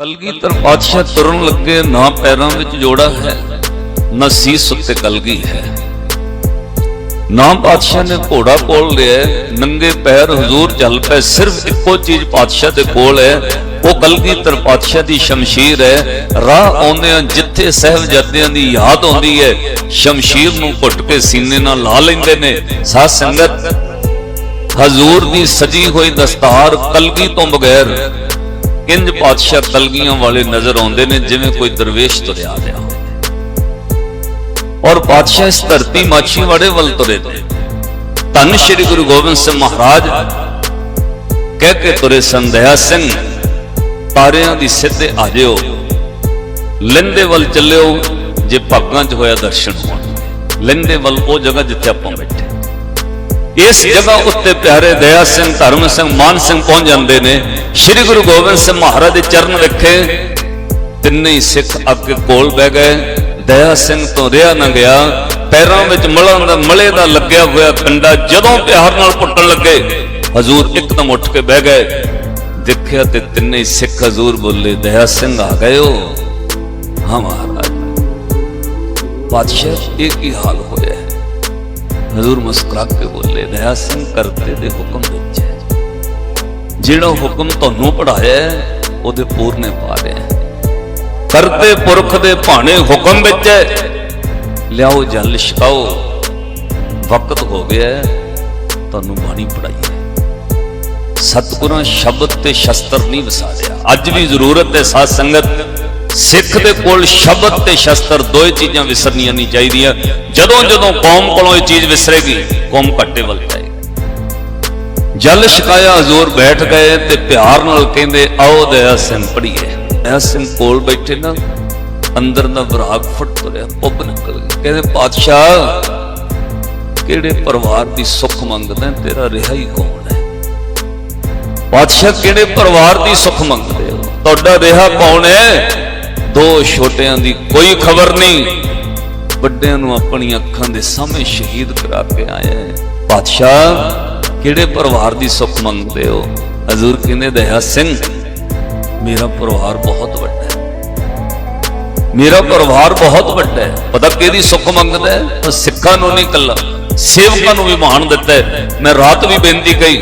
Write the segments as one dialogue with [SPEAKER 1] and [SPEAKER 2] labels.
[SPEAKER 1] ਕਲਗੀਧਰ ਪਾਤਸ਼ਾਹ ਤੁਰਨ ਲੱਗੇ, ਨਾ ਪੈਰਾਂ ਵਿੱਚ ਜੋੜਾ ਹੈ, ਨਾ ਸੀਸ ਉੱਤੇ ਕਲਗੀ ਹੈ। ਨਾ ਪਾਤਸ਼ਾਹ ਨੇ ਘੋੜਾ ਕੋਲ ਲਿਆ ਨੰਗੇ ਪੈਰ ਹਜ਼ੂਰ ਚੱਲ ਪਏ, ਸਿਰਫ ਇੱਕੋ ਚੀਜ਼ ਪਾਤਸ਼ਾਹ ਦੇ ਕੋਲ ਹੈ, ਉਹ ਕਲਗੀਧਰ ਪਾਤਸ਼ਾਹ ਦੀ ਸ਼ਮਸ਼ੀਰ ਹੈ। ਰਾਹ ਆਉਂਦਿਆਂ ਜਿੱਥੇ ਸਹਿਬਜ਼ਾਦਿਆਂ ਦੀ ਯਾਦ ਆਉਂਦੀ ਹੈ, ਸ਼ਮਸ਼ੀਰ ਨੂੰ ਘੁੱਟ ਕੇ ਸੀਨੇ ਨਾਲ ਲਾ ਲੈਂਦੇ ਨੇ। ਸਾਧ ਸੰਗਤ, ਹਜ਼ੂਰ ਦੀ ਸਜੀ ਹੋਈ ਦਸਤਾਰ ਕਲਗੀ ਤੋਂ ਬਗੈਰ ਇੰਜ ਪਾਤਸ਼ਾਹ ਤਲਗੀਆਂ ਵਾਲੇ ਨਜ਼ਰ ਆਉਂਦੇ ਨੇ, ਜਿਵੇਂ ਕੋਈ ਦਰਵੇਸ਼ ਤੁਰਿਆ ਰਿਹਾ ਔਰ ਪਾਤਸ਼ਾਹ ਇਸ ਧਰਤੀ ਮਾਛੀ ਵਾੜੇ ਵੱਲ ਤੁਰੇ ਨੇ ਧੰਨ ਸ਼੍ਰੀ ਗੁਰੂ ਗੋਬਿੰਦ ਸਿੰਘ ਮਹਾਰਾਜ, ਕਹਿ ਕੇ ਤੁਰੇ ਸੰਧਿਆ ਸਿੰਘ, ਤਾਰਿਆਂ ਦੀ ਸਿੱਧੇ ਆ ਜਿਓ, ਲਿੰਦੇ ਵੱਲ ਚੱਲਿਓ, ਜੇ ਭਾਗਾਂ 'ਚ ਹੋਇਆ ਦਰਸ਼ਨ ਹੋਣ। ਲਿੰਦੇ ਵੱਲ ਉਹ ਜਗ੍ਹਾ ਜਿੱਥੇ ਆਪਾਂ ਬੈਠੇ। ਇਸ ਜਗ੍ਹਾ ਉੱਤੇ ਪਿਆਰੇ ਦਇਆ ਸਿੰਘ, ਧਰਮ ਸਿੰਘ, ਮਾਨ ਸਿੰਘ ਪਹੁੰਚ ਜਾਂਦੇ ਨੇ। ਸ੍ਰੀ ਗੁਰੂ ਗੋਬਿੰਦ ਸਿੰਘ ਮਹਾਰਾਜ ਦੇ ਚਰਨ ਵੇਖੇ ਤਿੰਨੇ ਹੀ ਸਿੱਖ ਅੱਗੇ ਕੋਲ ਬਹਿ ਗਏ। ਦਇਆ ਸਿੰਘ ਤੋਂ ਰਿਹਾ ਨਾ ਗਿਆ। ਪੈਰਾਂ ਵਿੱਚ ਮਲਾਂ ਦਾ ਮਲੇ ਦਾ ਲੱਗਿਆ ਹੋਇਆ ਕੰਡਾ ਜਦੋਂ ਪਿਆਰ ਨਾਲ ਪੁੱਟਣ ਲੱਗੇ, ਹਜ਼ੂਰ ਇੱਕਦਮ ਉੱਠ ਕੇ ਬਹਿ ਗਏ। ਦੇਖਿਆ ਤੇ ਤਿੰਨੇ ਸਿੱਖ ਹਜ਼ੂਰ ਬੋਲੇ, ਦਇਆ ਸਿੰਘ ਆ ਗਏ ਹੋ? ਹਾਂ ਮਹਾਰਾਜ। ਪਾਤਸ਼ਾਹ ਇਹ ਕੀ ਹਾਲ ਹੋਇਆ ਹਜ਼ੂਰ ਮੁਸਕਰਾ ਕੇ ਬੋਲੇ, ਦਇਆ ਸਿੰਘ ਕਰਤੇ ਦੇ ਹੁਕਮ ਵਿੱਚ ਜਿਹੜਾ ਹੁਕਮ ਤੁਹਾਨੂੰ ਪੜਾਇਆ ਉਹਦੇ ਪੂਰਨੇ ਪਾ ਰਿਹਾ ਹੈ। ਕਰਤੇ ਪੁਰਖ ਦੇ ਭਾਣੇ ਹੁਕਮ ਵਿੱਚ ਹੈ। ਲਿਆਓ ਜਲ ਛਕਾਓ। ਵਕਤ ਹੋ ਗਿਆ ਤੁਹਾਨੂੰ ਬਾਣੀ ਪੜਾਈ ਸਤਿਗੁਰਾਂ ਸ਼ਬਦ ਤੇ ਸ਼ਸਤਰ ਨਹੀਂ ਵਿਸਾਰਿਆ। ਅੱਜ ਵੀ ਜ਼ਰੂਰਤ ਹੈ ਸਾਧ ਸੰਗਤ, ਸਿੱਖ ਦੇ ਕੋਲ ਸ਼ਬਦ ਤੇ ਸ਼ਸਤਰ ਦੋਏ ਚੀਜ਼ਾਂ ਵਿਸਰਨੀਆਂ ਨਹੀਂ ਚਾਹੀਦੀਆਂ। ਜਦੋਂ ਜਦੋਂ ਕੌਮ ਕੋਲੋਂ ਇਹ ਚੀਜ਼ ਵਿਸਰੇਗੀ, ਕੌਮ ਘੱਟੇ ਵੱਲ ਜਲ ਛਕਾਇਆ ਹਜ਼ੂਰ ਬੈਠ ਗਏ ਤੇ ਪਿਆਰ ਨਾਲ ਕਹਿੰਦੇ, ਆਓ ਦਇਆ ਸਿੰਘ ਪੜੀਏ ਦਇਆ ਸਿੰਘ ਕੋਲ ਬੈਠੇ ਨਾ, ਅੰਦਰ ਦਾ ਵਿਰਾਗ ਫਟ ਤੁਰਿਆ, ਪੁੱਬ ਨਿਕਲ ਗਈ ਕਹਿੰਦੇ, ਪਾਤਸ਼ਾਹ, ਕਿਹੜੇ ਪਰਿਵਾਰ ਦੀ ਸੁੱਖ ਮੰਗਦਾ, ਤੇਰਾ ਰਿਹਾ ਹੀ ਕੌਣ ਹੈ? ਪਾਤਸ਼ਾਹ, ਕਿਹੜੇ ਪਰਿਵਾਰ ਦੀ ਸੁੱਖ ਮੰਗਦੇ ਹੋ? ਤੁਹਾਡਾ ਰਿਹਾ ਕੌਣ ਹੈ? ਦੋ ਛੋਟਿਆਂ ਦੀ ਕੋਈ ਖਬਰ ਨਹੀਂ। ਵੱਡਿਆਂ ਨੂੰ ਆਪਣੀਆਂ ਅੱਖਾਂ ਦੇ ਸਾਹਮਣੇ ਸ਼ਹੀਦ ਕਰਾ ਕੇ ਆਇਆ ਹੈ। ਪਾਤਸ਼ਾਹ ਕਿਹੜੇ ਪਰਿਵਾਰ ਦੀ ਸੁੱਖ ਮੰਗਦੇ ਹੋ? ਹਜ਼ੂਰ ਕਹਿੰਦੇ ਦਇਆ ਸਿੰਘ, ਮੇਰਾ ਪਰਿਵਾਰ ਬਹੁਤ ਵੱਡਾ ਹੈ। ਮੇਰਾ ਪਰਿਵਾਰ ਬਹੁਤ ਵੱਡਾ ਹੈ। ਪਤਾ ਕਿਹਦੀ ਸੁੱਖ ਮੰਗਦਾ ਹੈ? ਉਹ ਸਿੱਖਾਂ ਨੂੰ ਨਹੀਂ ਕੱਲਾ ਸੇਵਕਾਂ ਨੂੰ ਵੀ ਮਾਣ ਦਿੱਤਾ ਹੈ। ਮੈਂ ਰਾਤ ਵੀ ਬੇਨਤੀ ਕਹੀ,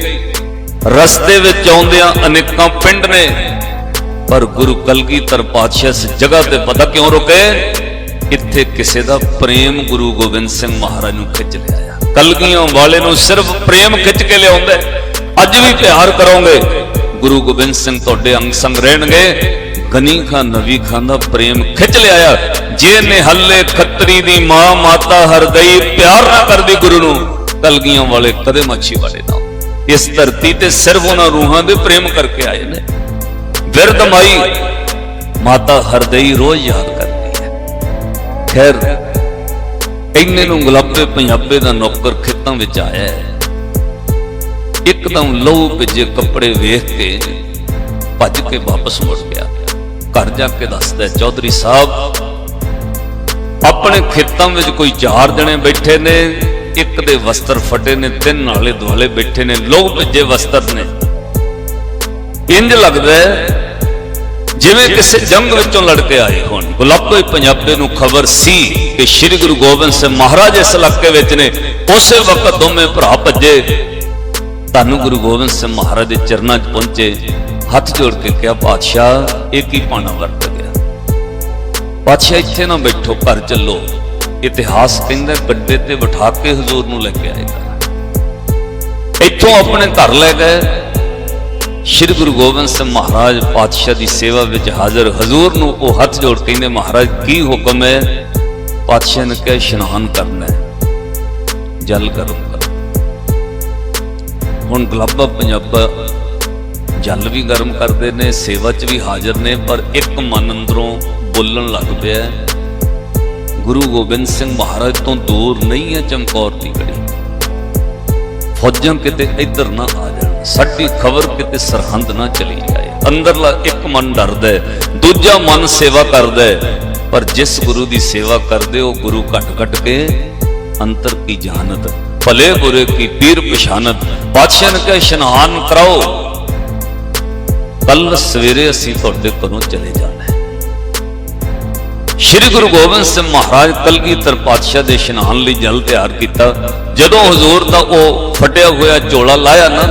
[SPEAKER 1] ਰਸਤੇ ਵਿੱਚ ਆਉਂਦਿਆਂ ਅਨੇਕਾਂ ਪਿੰਡ ਨੇ, ਪਰ ਗੁਰੂ ਕਲਗੀਧਰ ਪਾਤਸ਼ਾਹ ਇਸ ਜਗ੍ਹਾ ਤੇ ਪਤਾ ਕਿਉਂ ਰੁਕੇ? ਇੱਥੇ ਕਿਸੇ ਦਾ ਪ੍ਰੇਮ ਗੁਰੂ ਗੋਬਿੰਦ ਸਿੰਘ ਮਹਾਰਾਜ ਨੂੰ ਖਿੱਚ ਲਿਆ ਕਲਗੀਆਂ ਵਾਲੇ ਨੂੰ ਸਿਰਫ ਪ੍ਰੇਮ ਖਿੱਚ ਕੇ ਲਿਆਉਂਦਾ। ਅੱਜ ਵੀ ਪਿਆਰ ਕਰੋਗੇ। ਗੁਰੂ ਗੋਬਿੰਦ ਸਿੰਘ ਤੁਹਾਡੇ ਅੰਗ ਸੰਗ ਰਹਿਣਗੇ। ਗਨੀ ਖਾਨ ਨਵੀ ਖਾਨ ਦਾ ਪ੍ਰੇਮ ਖਿੱਚ ਲਿਆਇਆ। ਜੇ ਨੇ ਹੱਲੇ ਖੱਤਰੀ ਦੀ ਮਾਂ ਮਾਤਾ ਹਰਦਈ ਪਿਆਰ ਨਾ ਕਰਦੀ ਗੁਰੂ ਨੂੰ। ਕਲਗੀਆਂ ਵਾਲੇ ਕਦੇ ਮੱਛੀ ਵਾਲੇ ਨਾ ਇਸ ਧਰਤੀ ਤੇ ਸਿਰਫ ਉਹਨਾਂ ਰੂਹਾਂ ਦੇ ਪ੍ਰੇਮ ਕਰਕੇ ਆਏ ਨੇ। ਬਿਰਧ ਮਾਈ, ਮਾਤਾ ਹਰਦਈ ਰੋਜ਼ ਯਾਦ ਕਰਦੀ ਹੈ। ਖੈਰ ਇੰਨੇ ਨੂੰ ਗੁਲਾਬੇ ਪੰਜਾਬੇ ਦਾ ਨੌਕਰ ਖੇਤਾਂ ਵਿੱਚ ਆਇਆ ਹੈ। ਇੱਕਦਮ ਲਹੂ ਭਿੱਜੇ ਕੱਪੜੇ ਵੇਖ ਕੇ ਭੱਜ ਕੇ ਵਾਪਸ ਮੁੜ ਗਿਆ। ਘਰ ਜਾ ਕੇ ਦੱਸਦਾ ਚੌਧਰੀ ਸਾਹਿਬ, ਆਪਣੇ ਖੇਤਾਂ ਵਿੱਚ ਕੋਈ ਚਾਰ ਜਣੇ ਬੈਠੇ ਨੇ, ਇੱਕ ਦੇ ਵਸਤਰ ਫਟੇ ਨੇ, ਤਿੰਨ ਨਾਲੇ ਦੁਆਲੇ ਬੈਠੇ ਨੇ, ਲਹੂ ਭਿੱਜੇ ਵਸਤਰ ਨੇ। ਇੰਜ ਲੱਗਦਾ ਜਿਵੇਂ ਕਿਸੇ ਜੰਗ ਵਿੱਚੋਂ ਲੜ ਕੇ ਆਏ ਹੋਣ, ਗੁਲਾਬੇ ਪੰਜਾਬੇ ਨੂੰ ਖਬਰ ਸੀ ਕਿ ਸ੍ਰੀ ਗੁਰੂ ਗੋਬਿੰਦ ਸਿੰਘ ਮਹਾਰਾਜ ਇਸ ਇਲਾਕੇ ਵਿੱਚ ਨੇ ਉਸੇ ਵਕਤ ਦੋਵੇਂ ਭਰਾ ਭੱਜੇ। ਧੰਨ ਗੁਰੂ ਗੋਬਿੰਦ ਸਿੰਘ ਮਹਾਰਾਜ ਦੇ ਚਰਨਾਂ 'ਚ ਪਹੁੰਚੇ। ਹੱਥ ਜੋੜ ਕੇ ਕਿਹਾ ਪਾਤਸ਼ਾਹ ਇਹ ਕੀ ਪਾਣਾ ਵਰਤ ਗਿਆ? ਪਾਤਸ਼ਾਹ ਇੱਥੇ ਨਾ ਬੈਠੋ, ਘਰ ਚੱਲੋ। ਇਤਿਹਾਸ ਕਹਿੰਦਾ, ਗੱਡੇ ਤੇ ਬਿਠਾ ਕੇ ਹਜ਼ੂਰ ਨੂੰ ਲੈ ਕੇ ਆਏਗਾ। ਇੱਥੋਂ ਆਪਣੇ ਘਰ ਲੈ ਗਏ। ਸ਼੍ਰੀ ਗੁਰੂ ਗੋਬਿੰਦ ਸਿੰਘ ਮਹਾਰਾਜ ਪਾਤਸ਼ਾਹ ਦੀ ਸੇਵਾ ਵਿੱਚ ਹਾਜ਼ਰ ਹਜ਼ੂਰ ਨੂੰ ਉਹ ਹੱਥ ਜੋੜ ਕੇ ਕਹਿੰਦੇ, ਮਹਾਰਾਜ, ਕੀ ਹੁਕਮ ਹੈ? ਪਾਤਸ਼ਾਹ ਨੇ ਕਿਹਾ, ਇਸ਼ਨਾਨ ਕਰਨਾ ਹੈ। ਜਲ ਗਰਮ ਕਰੋ। ਹੁਣ ਗਲਾਬਾ ਪੰਜਾਬਾ ਜਲ ਵੀ ਗਰਮ ਕਰਦੇ ਨੇ, ਸੇਵਾ 'ਚ ਵੀ ਹਾਜ਼ਰ ਨੇ, ਪਰ ਇੱਕ ਮਨ ਅੰਦਰੋਂ ਬੋਲਣ ਲੱਗ ਪਿਆ ਗੁਰੂ ਗੋਬਿੰਦ ਸਿੰਘ ਮਹਾਰਾਜ ਤੋਂ ਦੂਰ ਨਹੀਂ ਹੈ ਚਮਕੌਰ ਦੀ ਗੜੀ। ਫੌਜਾਂ ਕਿਤੇ ਇੱਧਰ ਨਾ ਆ ਜਾ ਸਾਡੀ ਖਬਰ ਕਿਤੇ ਸਰਹੰਦ ਨਾ ਚਲੀ ਜਾਏ। ਅੰਦਰਲਾ ਇੱਕ ਮਨ ਡਰਦਾ ਦੂਜਾ ਮਨ ਸੇਵਾ ਕਰਦਾ ਪਰ ਜਿਸ ਗੁਰੂ ਦੀ ਸੇਵਾ ਕਰਦੇ ਉਹ ਗੁਰੂ ਘਟ ਘਟ ਕੇ ਅੰਤਰ ਕੀ ਜਾਣਤ? ਭਲੇ ਬੁਰੇ ਕੀ ਪੀਰ ਪਛਾਨਤ? ਪਾਤਸ਼ਾਹ ਨੇ ਕਿਹਾ, ਇਸ਼ਨਾਨ ਕਰਾਓ। ਕੱਲ ਸਵੇਰੇ ਅਸੀਂ ਤੁਹਾਡੇ ਘਰੋਂ ਚਲੇ ਜਾਣਾ ਸ਼੍ਰੀ ਗੁਰੂ ਗੋਬਿੰਦ ਸਿੰਘ ਮਹਾਰਾਜ ਕਲਗੀਧਰ ਪਾਤਸ਼ਾਹ ਦੇ ਇਸ਼ਨਾਨ ਲਈ ਜਲ ਤਿਆਰ ਕੀਤਾ। ਜਦੋਂ ਹਜ਼ੂਰ ਦਾ ਉਹ ਫਟਿਆ ਹੋਇਆ ਝੋਲਾ ਲਾਇਆ ਨਾ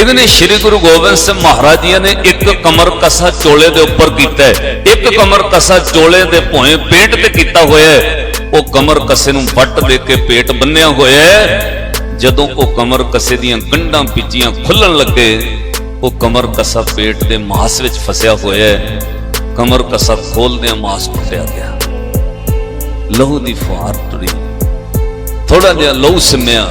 [SPEAKER 1] ਕਹਿੰਦੇ ਨੇ ਸ਼੍ਰੀ ਗੁਰੂ ਗੋਬਿੰਦ ਸਿੰਘ ਮਹਾਰਾਜ ਜੀ ਨੇ ਇੱਕ ਕਮਰ ਕਸਾ ਚੋਲੇ ਦੇ ਉੱਪਰ ਕੀਤਾ ਹੈ। ਇੱਕ ਕਮਰ ਕਸਾ ਚੋਲੇ ਦੇ ਭੋਏ ਪੇਟ ਤੇ ਕੀਤਾ ਹੋਇਆ ਹੈ। ਉਹ ਕਮਰ ਕਸੇ ਨੂੰ ਵੱਟ ਦੇ ਕੇ ਪੇਟ ਬੰਨਿਆ ਹੋਇਆ ਹੈ। ਜਦੋਂ ਉਹ ਕਮਰ ਕਸੇ ਦੀਆਂ ਗੰਢਾਂ ਪਿੱਚੀਆਂ ਖੁੱਲਣ ਲੱਗੇ, ਉਹ ਕਮਰ ਕਸਾ ਪੇਟ ਦੇ ਮਾਸ ਵਿੱਚ ਫਸਿਆ ਹੋਇਆ ਹੈ। ਕਮਰ ਕਸਾ ਖੋਲਦਿਆਂ ਮਾਸ ਟੁੱਟਿਆ ਗਿਆ। ਲਹੂ ਦੀ ਫੁਹਾਰ ਤੁਰੀ ਥੋੜਾ ਜਿਹਾ ਲਹੂ ਸਿਮਿਆ।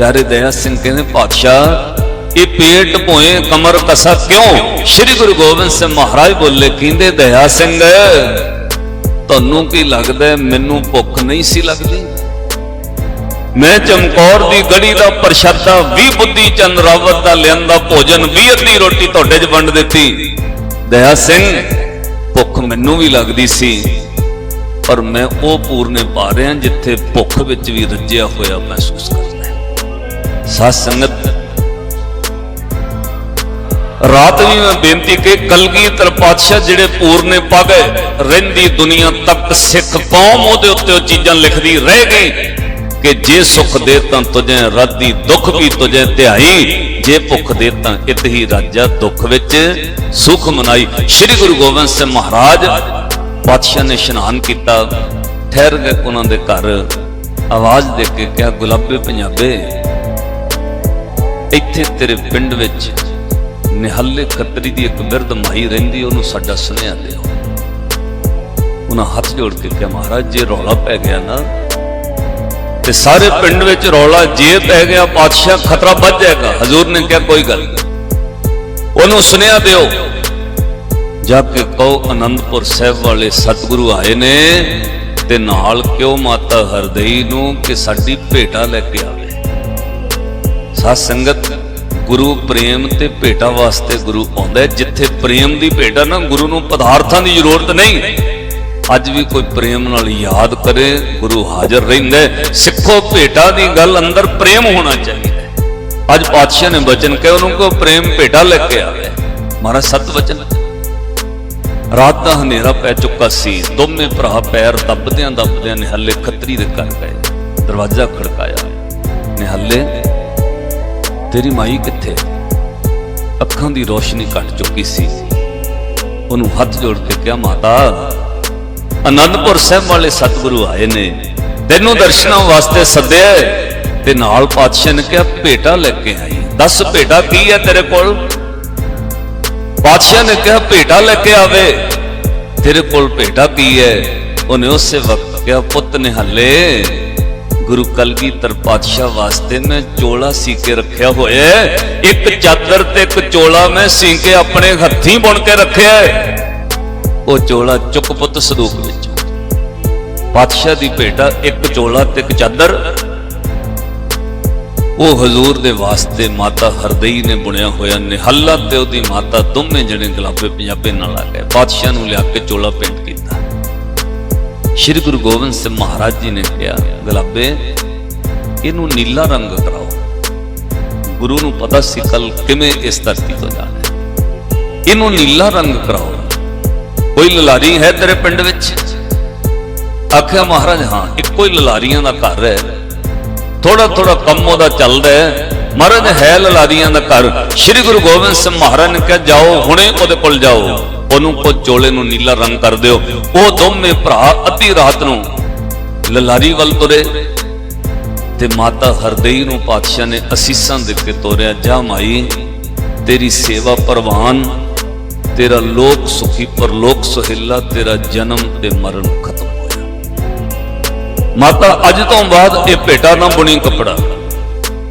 [SPEAKER 1] ਪਿਆਰੇ ਦਇਆ ਸਿੰਘ ਕਹਿੰਦੇ ਪਾਤਸ਼ਾਹ ਇਹ ਪੇਟ ਭੋਏ ਕਮਰ ਕਸਾ ਕਿਉਂ? ਸ੍ਰੀ ਗੁਰੂ ਗੋਬਿੰਦ ਸਿੰਘ ਮਹਾਰਾਜ ਬੋਲੇ, ਕਹਿੰਦੇ, ਦਇਆ ਸਿੰਘ, ਤੁਹਾਨੂੰ ਕੀ ਲੱਗਦਾ ਮੈਨੂੰ ਭੁੱਖ ਨਹੀਂ ਸੀ ਲੱਗਦੀ? ਮੈਂ ਚਮਕੌਰ ਦੀ ਗੜੀ ਦਾ ਪ੍ਰਸ਼ਾਦਾ 20 ਬੁੱਧੀ ਚੰਦ ਰਾਵਤ ਦਾ ਲਿਆਂਦਾ ਭੋਜਨ 20 ਅੱਧੀ ਰੋਟੀ ਤੁਹਾਡੇ 'ਚ ਵੰਡ ਦਿੱਤੀ। ਦਇਆ ਸਿੰਘ, ਭੁੱਖ ਮੈਨੂੰ ਵੀ ਲੱਗਦੀ ਸੀ, ਪਰ ਮੈਂ ਉਹ ਪੂਰਨੇ ਪਾ ਰਿਹਾ ਜਿੱਥੇ ਭੁੱਖ ਵਿੱਚ ਵੀ ਰੱਜਿਆ ਹੋਇਆ ਮਹਿਸੂਸ ਕਰਦਾ। ਸਾਧ ਸੰਗਤ, ਰਾਤ ਵੀ ਮੈਂ ਬੇਨਤੀ ਕਿ ਕਲਗੀਧਰ ਪਾਤਸ਼ਾਹ ਜਿਹੜੇ ਪੂਰਨੇ ਪਾ ਰਹਿੰਦੀ ਦੁਨੀਆ ਤੱਕ ਸਿੱਖ ਕੌਮ ਉਹਦੇ ਉੱਤੇ ਉਹ ਚੀਜ਼ਾਂ ਲਿਖਦੀ ਰਹਿ ਗਈ ਕਿ ਜੇ ਸੁਖ ਦੇ ਤਾਂ ਤੁਝੇ, ਰਾਦੀ ਦੁੱਖ ਵੀ ਤੁਝੇ ਧਿਆਈ, ਜੇ ਭੁੱਖ ਦੇ ਤਾਂ ਇਤ ਹੀ ਰਾਜਾ ਦੁੱਖ ਵਿੱਚ। ਸੁਖ ਮਨਾਈ। ਸ੍ਰੀ ਗੁਰੂ ਗੋਬਿੰਦ ਸਿੰਘ ਮਹਾਰਾਜ ਪਾਤਸ਼ਾਹ ਨੇ ਇਸ਼ਨਾਨ ਕੀਤਾ, ਠਹਿਰ ਗਏ ਉਹਨਾਂ ਦੇ ਘਰ। ਆਵਾਜ਼ ਦੇ ਕੇ ਕਿਹਾ, ਗੁਲਾਬੇ ਪੰਜਾਬੇ ਇੱਥੇ ਤੇਰੇ ਪਿੰਡ ਵਿੱਚ ਨਿਹੱਲੇ ਖੱਤਰੀ ਦੀ ਇੱਕ ਬਿਰਧ ਮਾਈ ਰਹਿੰਦੀ ਉਹਨੂੰ ਸਾਡਾ ਸੁਨੇਹਾ ਦਿਓ। ਉਹਨਾਂ ਹੱਥ ਜੋੜ ਕੇ ਕਿਹਾ, ਮਹਾਰਾਜ, ਜੇ ਰੌਲਾ ਪੈ ਗਿਆ ਨਾ, ਤੇ ਸਾਰੇ ਪਿੰਡ ਵਿੱਚ ਰੌਲਾ ਜੇ ਪੈ ਗਿਆ ਪਾਤਸ਼ਾਹ ਖਤਰਾ ਵੱਧ ਜਾਏਗਾ। ਹਜ਼ੂਰ ਨੇ ਕਿਹਾ, ਕੋਈ ਗੱਲ ਨਹੀਂ ਉਹਨੂੰ ਸੁਨੇਹਾ ਦਿਓ। ਜਾ ਕੇ ਕਹੋ, ਅਨੰਦਪੁਰ ਸਾਹਿਬ ਵਾਲੇ ਸਤਿਗੁਰੂ ਆਏ ਨੇ ਤੇ ਨਾਲ ਕਿਉਂ ਮਾਤਾ ਹਰਦਈ ਨੂੰ ਕਿ ਸਾਡੀ ਭੇਟਾ ਲੈ ਕੇ ਆਵੇ? ਸਾਧ ਸੰਗਤ ਗੁਰੂ ਪ੍ਰੇਮ ਤੇ ਭੇਟਾ ਵਾਸਤੇ ਗੁਰੂ ਆਉਂਦਾ ਜਿੱਥੇ ਪ੍ਰੇਮ ਦੀ ਭੇਟਾ ਨਾ, ਗੁਰੂ ਨੂੰ ਪਦਾਰਥਾਂ ਦੀ ਜ਼ਰੂਰਤ ਨਹੀਂ। ਅੱਜ ਵੀ ਕੋਈ ਪ੍ਰੇਮ ਨਾਲ ਯਾਦ ਕਰੇ, ਗੁਰੂ ਹਾਜ਼ਰ ਰਹਿੰਦਾ ਸਿੱਖੋ ਭੇਟਾ ਦੀ ਗੱਲ ਅੰਦਰ ਪ੍ਰੇਮ ਹੋਣਾ ਚਾਹੀਦਾ ਅੱਜ ਪਾਤਸ਼ਾਹ ਨੇ ਬਚਨ ਕਿਹਾ, ਉਹਨੂੰ ਕੋ ਪ੍ਰੇਮ ਭੇਟਾ ਲੈ ਕੇ ਆਵੇ ਮਹਾਰਾਜ, ਸਤ ਵਚਨ ਰਾਤ ਦਾ ਹਨੇਰਾ ਪੈ ਚੁੱਕਾ ਸੀ। ਦੋਵੇਂ ਭਰਾ ਪੈਰ ਦੱਬਦਿਆਂ ਦੱਬਦਿਆਂ ਨਿਹੱਲੇ ਖੱਤਰੀ ਦੇ ਘਰ ਗਏ। ਦਰਵਾਜ਼ਾ ਖੜਕਾਇਆ। ਨਿਹੱਲੇ ਤੇਰੀ ਮਾਈ ਕਿੱਥੇ? ਅੱਖਾਂ ਦੀ ਰੋਸ਼ਨੀ ਘਟ ਚੁੱਕੀ ਸੀ। ਉਹਨੂੰ ਹੱਥ ਜੋੜ ਕੇ ਕਿਹਾ, ਮਾਤਾ, ਅਨੰਦਪੁਰ ਸਾਹਿਬ ਵਾਲੇ ਸਤਿਗੁਰੂ ਆਏ ਨੇ। ਤੈਨੂੰ ਦਰਸ਼ਨਾਂ ਵਾਸਤੇ ਸੱਦਿਆ ਤੇ ਨਾਲ ਪਾਤਸ਼ਾਹ ਨੇ ਕਿਹਾ, ਭੇਟਾ ਲੈ ਕੇ ਆਈ। ਦੱਸ ਭੇਟਾ ਕੀ ਹੈ ਤੇਰੇ ਕੋਲ? ਪਾਤਸ਼ਾਹ ਨੇ ਕਿਹਾ, ਭੇਟਾ ਲੈ ਕੇ ਆਵੇ। ਤੇਰੇ ਕੋਲ ਭੇਟਾ ਕੀ ਹੈ ਉਹਨੇ ਉਸੇ ਵਕਤ ਕਿਹਾ, ਪੁੱਤ ਨੇ ਹੱਲੇ ਗੁਰੂ ਕਲਗੀਧਰ ਪਾਤਸ਼ਾਹ ਵਾਸਤੇ ਮੈਂ ਚੋਲਾ ਸੀ ਕੇ ਰੱਖਿਆ ਹੋਇਆ ਇੱਕ ਚਾਦਰ ਤੇ ਇੱਕ ਚੋਲਾ ਮੈਂ ਸੀ ਕੇ ਆਪਣੇ ਹੱਥੀਂ ਬੁਣ ਕੇ ਰੱਖਿਆ ਉਹ ਚੋਲਾ ਚੁੱਕ ਪੁੱਤ ਸੰਦੂਕ ਵਿੱਚ। ਪਾਤਸ਼ਾਹ ਦੀ ਭੇਟਾ ਇੱਕ ਚੋਲਾ ਤੇ ਇੱਕ ਚਾਦਰ। ਉਹ ਹਜ਼ੂਰ ਦੇ ਵਾਸਤੇ ਮਾਤਾ ਹਰਦਈ ਨੇ ਬੁਣਿਆ ਹੋਇਆ ਨਿਹੱਲਾ ਤੇ ਉਹਦੀ ਮਾਤਾ ਦੋਵੇਂ ਜਣੇ ਗੁਲਾਬੇ ਪੰਜਾਬੇ ਨਾਲ ਆ ਗਏ। ਪਾਤਸ਼ਾਹ ਨੂੰ ਲਿਆ ਕੇ ਚੋਲਾ ਪਿੰਡ ਕੀਤਾ ਸ਼੍ਰੀ ਗੁਰੂ ਗੋਬਿੰਦ ਸਿੰਘ ਮਹਾਰਾਜ ਜੀ ਨੇ ਕਿਹਾ, ਗੁਲਾਬੇ, ਇਹਨੂੰ ਨੀਲਾ ਰੰਗ ਕਰਾਓ। ਗੁਰੂ ਨੂੰ ਪਤਾ ਸੀ ਕੱਲ ਕਿਵੇਂ ਇਸ ਧਰਤੀ ਤੋਂ ਜਾਣਾ ਇਹਨੂੰ ਨੀਲਾ ਰੰਗ ਕਰਾਓ। ਕੋਈ ਲਲਾਰੀ ਹੈ ਤੇਰੇ ਪਿੰਡ ਵਿੱਚ? ਆਖਿਆ, ਮਹਾਰਾਜ, ਹਾਂ, ਇੱਕੋ ਹੀ ਲਲਾਰੀਆਂ ਦਾ ਘਰ ਹੈ। ਥੋੜਾ ਥੋੜਾ ਕੰਮ ਉਹਦਾ ਚੱਲਦਾ ਹੈ। ਮਹਾਰਾਜ, ਹੈ ਲਲਾਰੀਆਂ ਦਾ ਘਰ। ਸ੍ਰੀ ਗੁਰੂ ਗੋਬਿੰਦ ਸਿੰਘ ਮਹਾਰਾਜ ਨੇ ਕਿਹਾ, ਜਾਓ, ਹੁਣੇ ਉਹਦੇ ਕੋਲ ਜਾਓ। ਉਹਨੂੰ ਕੋ ਚੋਲੇ ਨੂੰ ਨੀਲਾ ਰੰਗ ਕਰ ਦਿਓ। ਉਹ ਦੋਵੇਂ ਭਰਾ ਅੱਧੀ ਰਾਤ ਨੂੰ ਲਲਾਰੀ ਵੱਲ ਤੁਰੇ ਤੇ ਮਾਤਾ ਹਰਦਈ ਨੂੰ ਪਾਤਸ਼ਾਹ ਨੇ ਅਸੀਸਾਂ ਦੇ ਕੇ ਤੋਰਿਆ, ਜਾ ਮਾਈ, ਤੇਰੀ ਸੇਵਾ ਪ੍ਰਵਾਨ, ਤੇਰਾ ਲੋਕ ਸੁਖੀ ਪਰਲੋਕ ਸੁਹਿਲਾ, ਤੇਰਾ ਜਨਮ ਤੇ ਮਰਨ ਖਤਮ ਹੋਇਆ। ਮਾਤਾ, ਅੱਜ ਤੋਂ ਬਾਅਦ ਇਹ ਭੇਟਾ ਨਾ ਬੁਣੀ ਕੱਪੜਾ।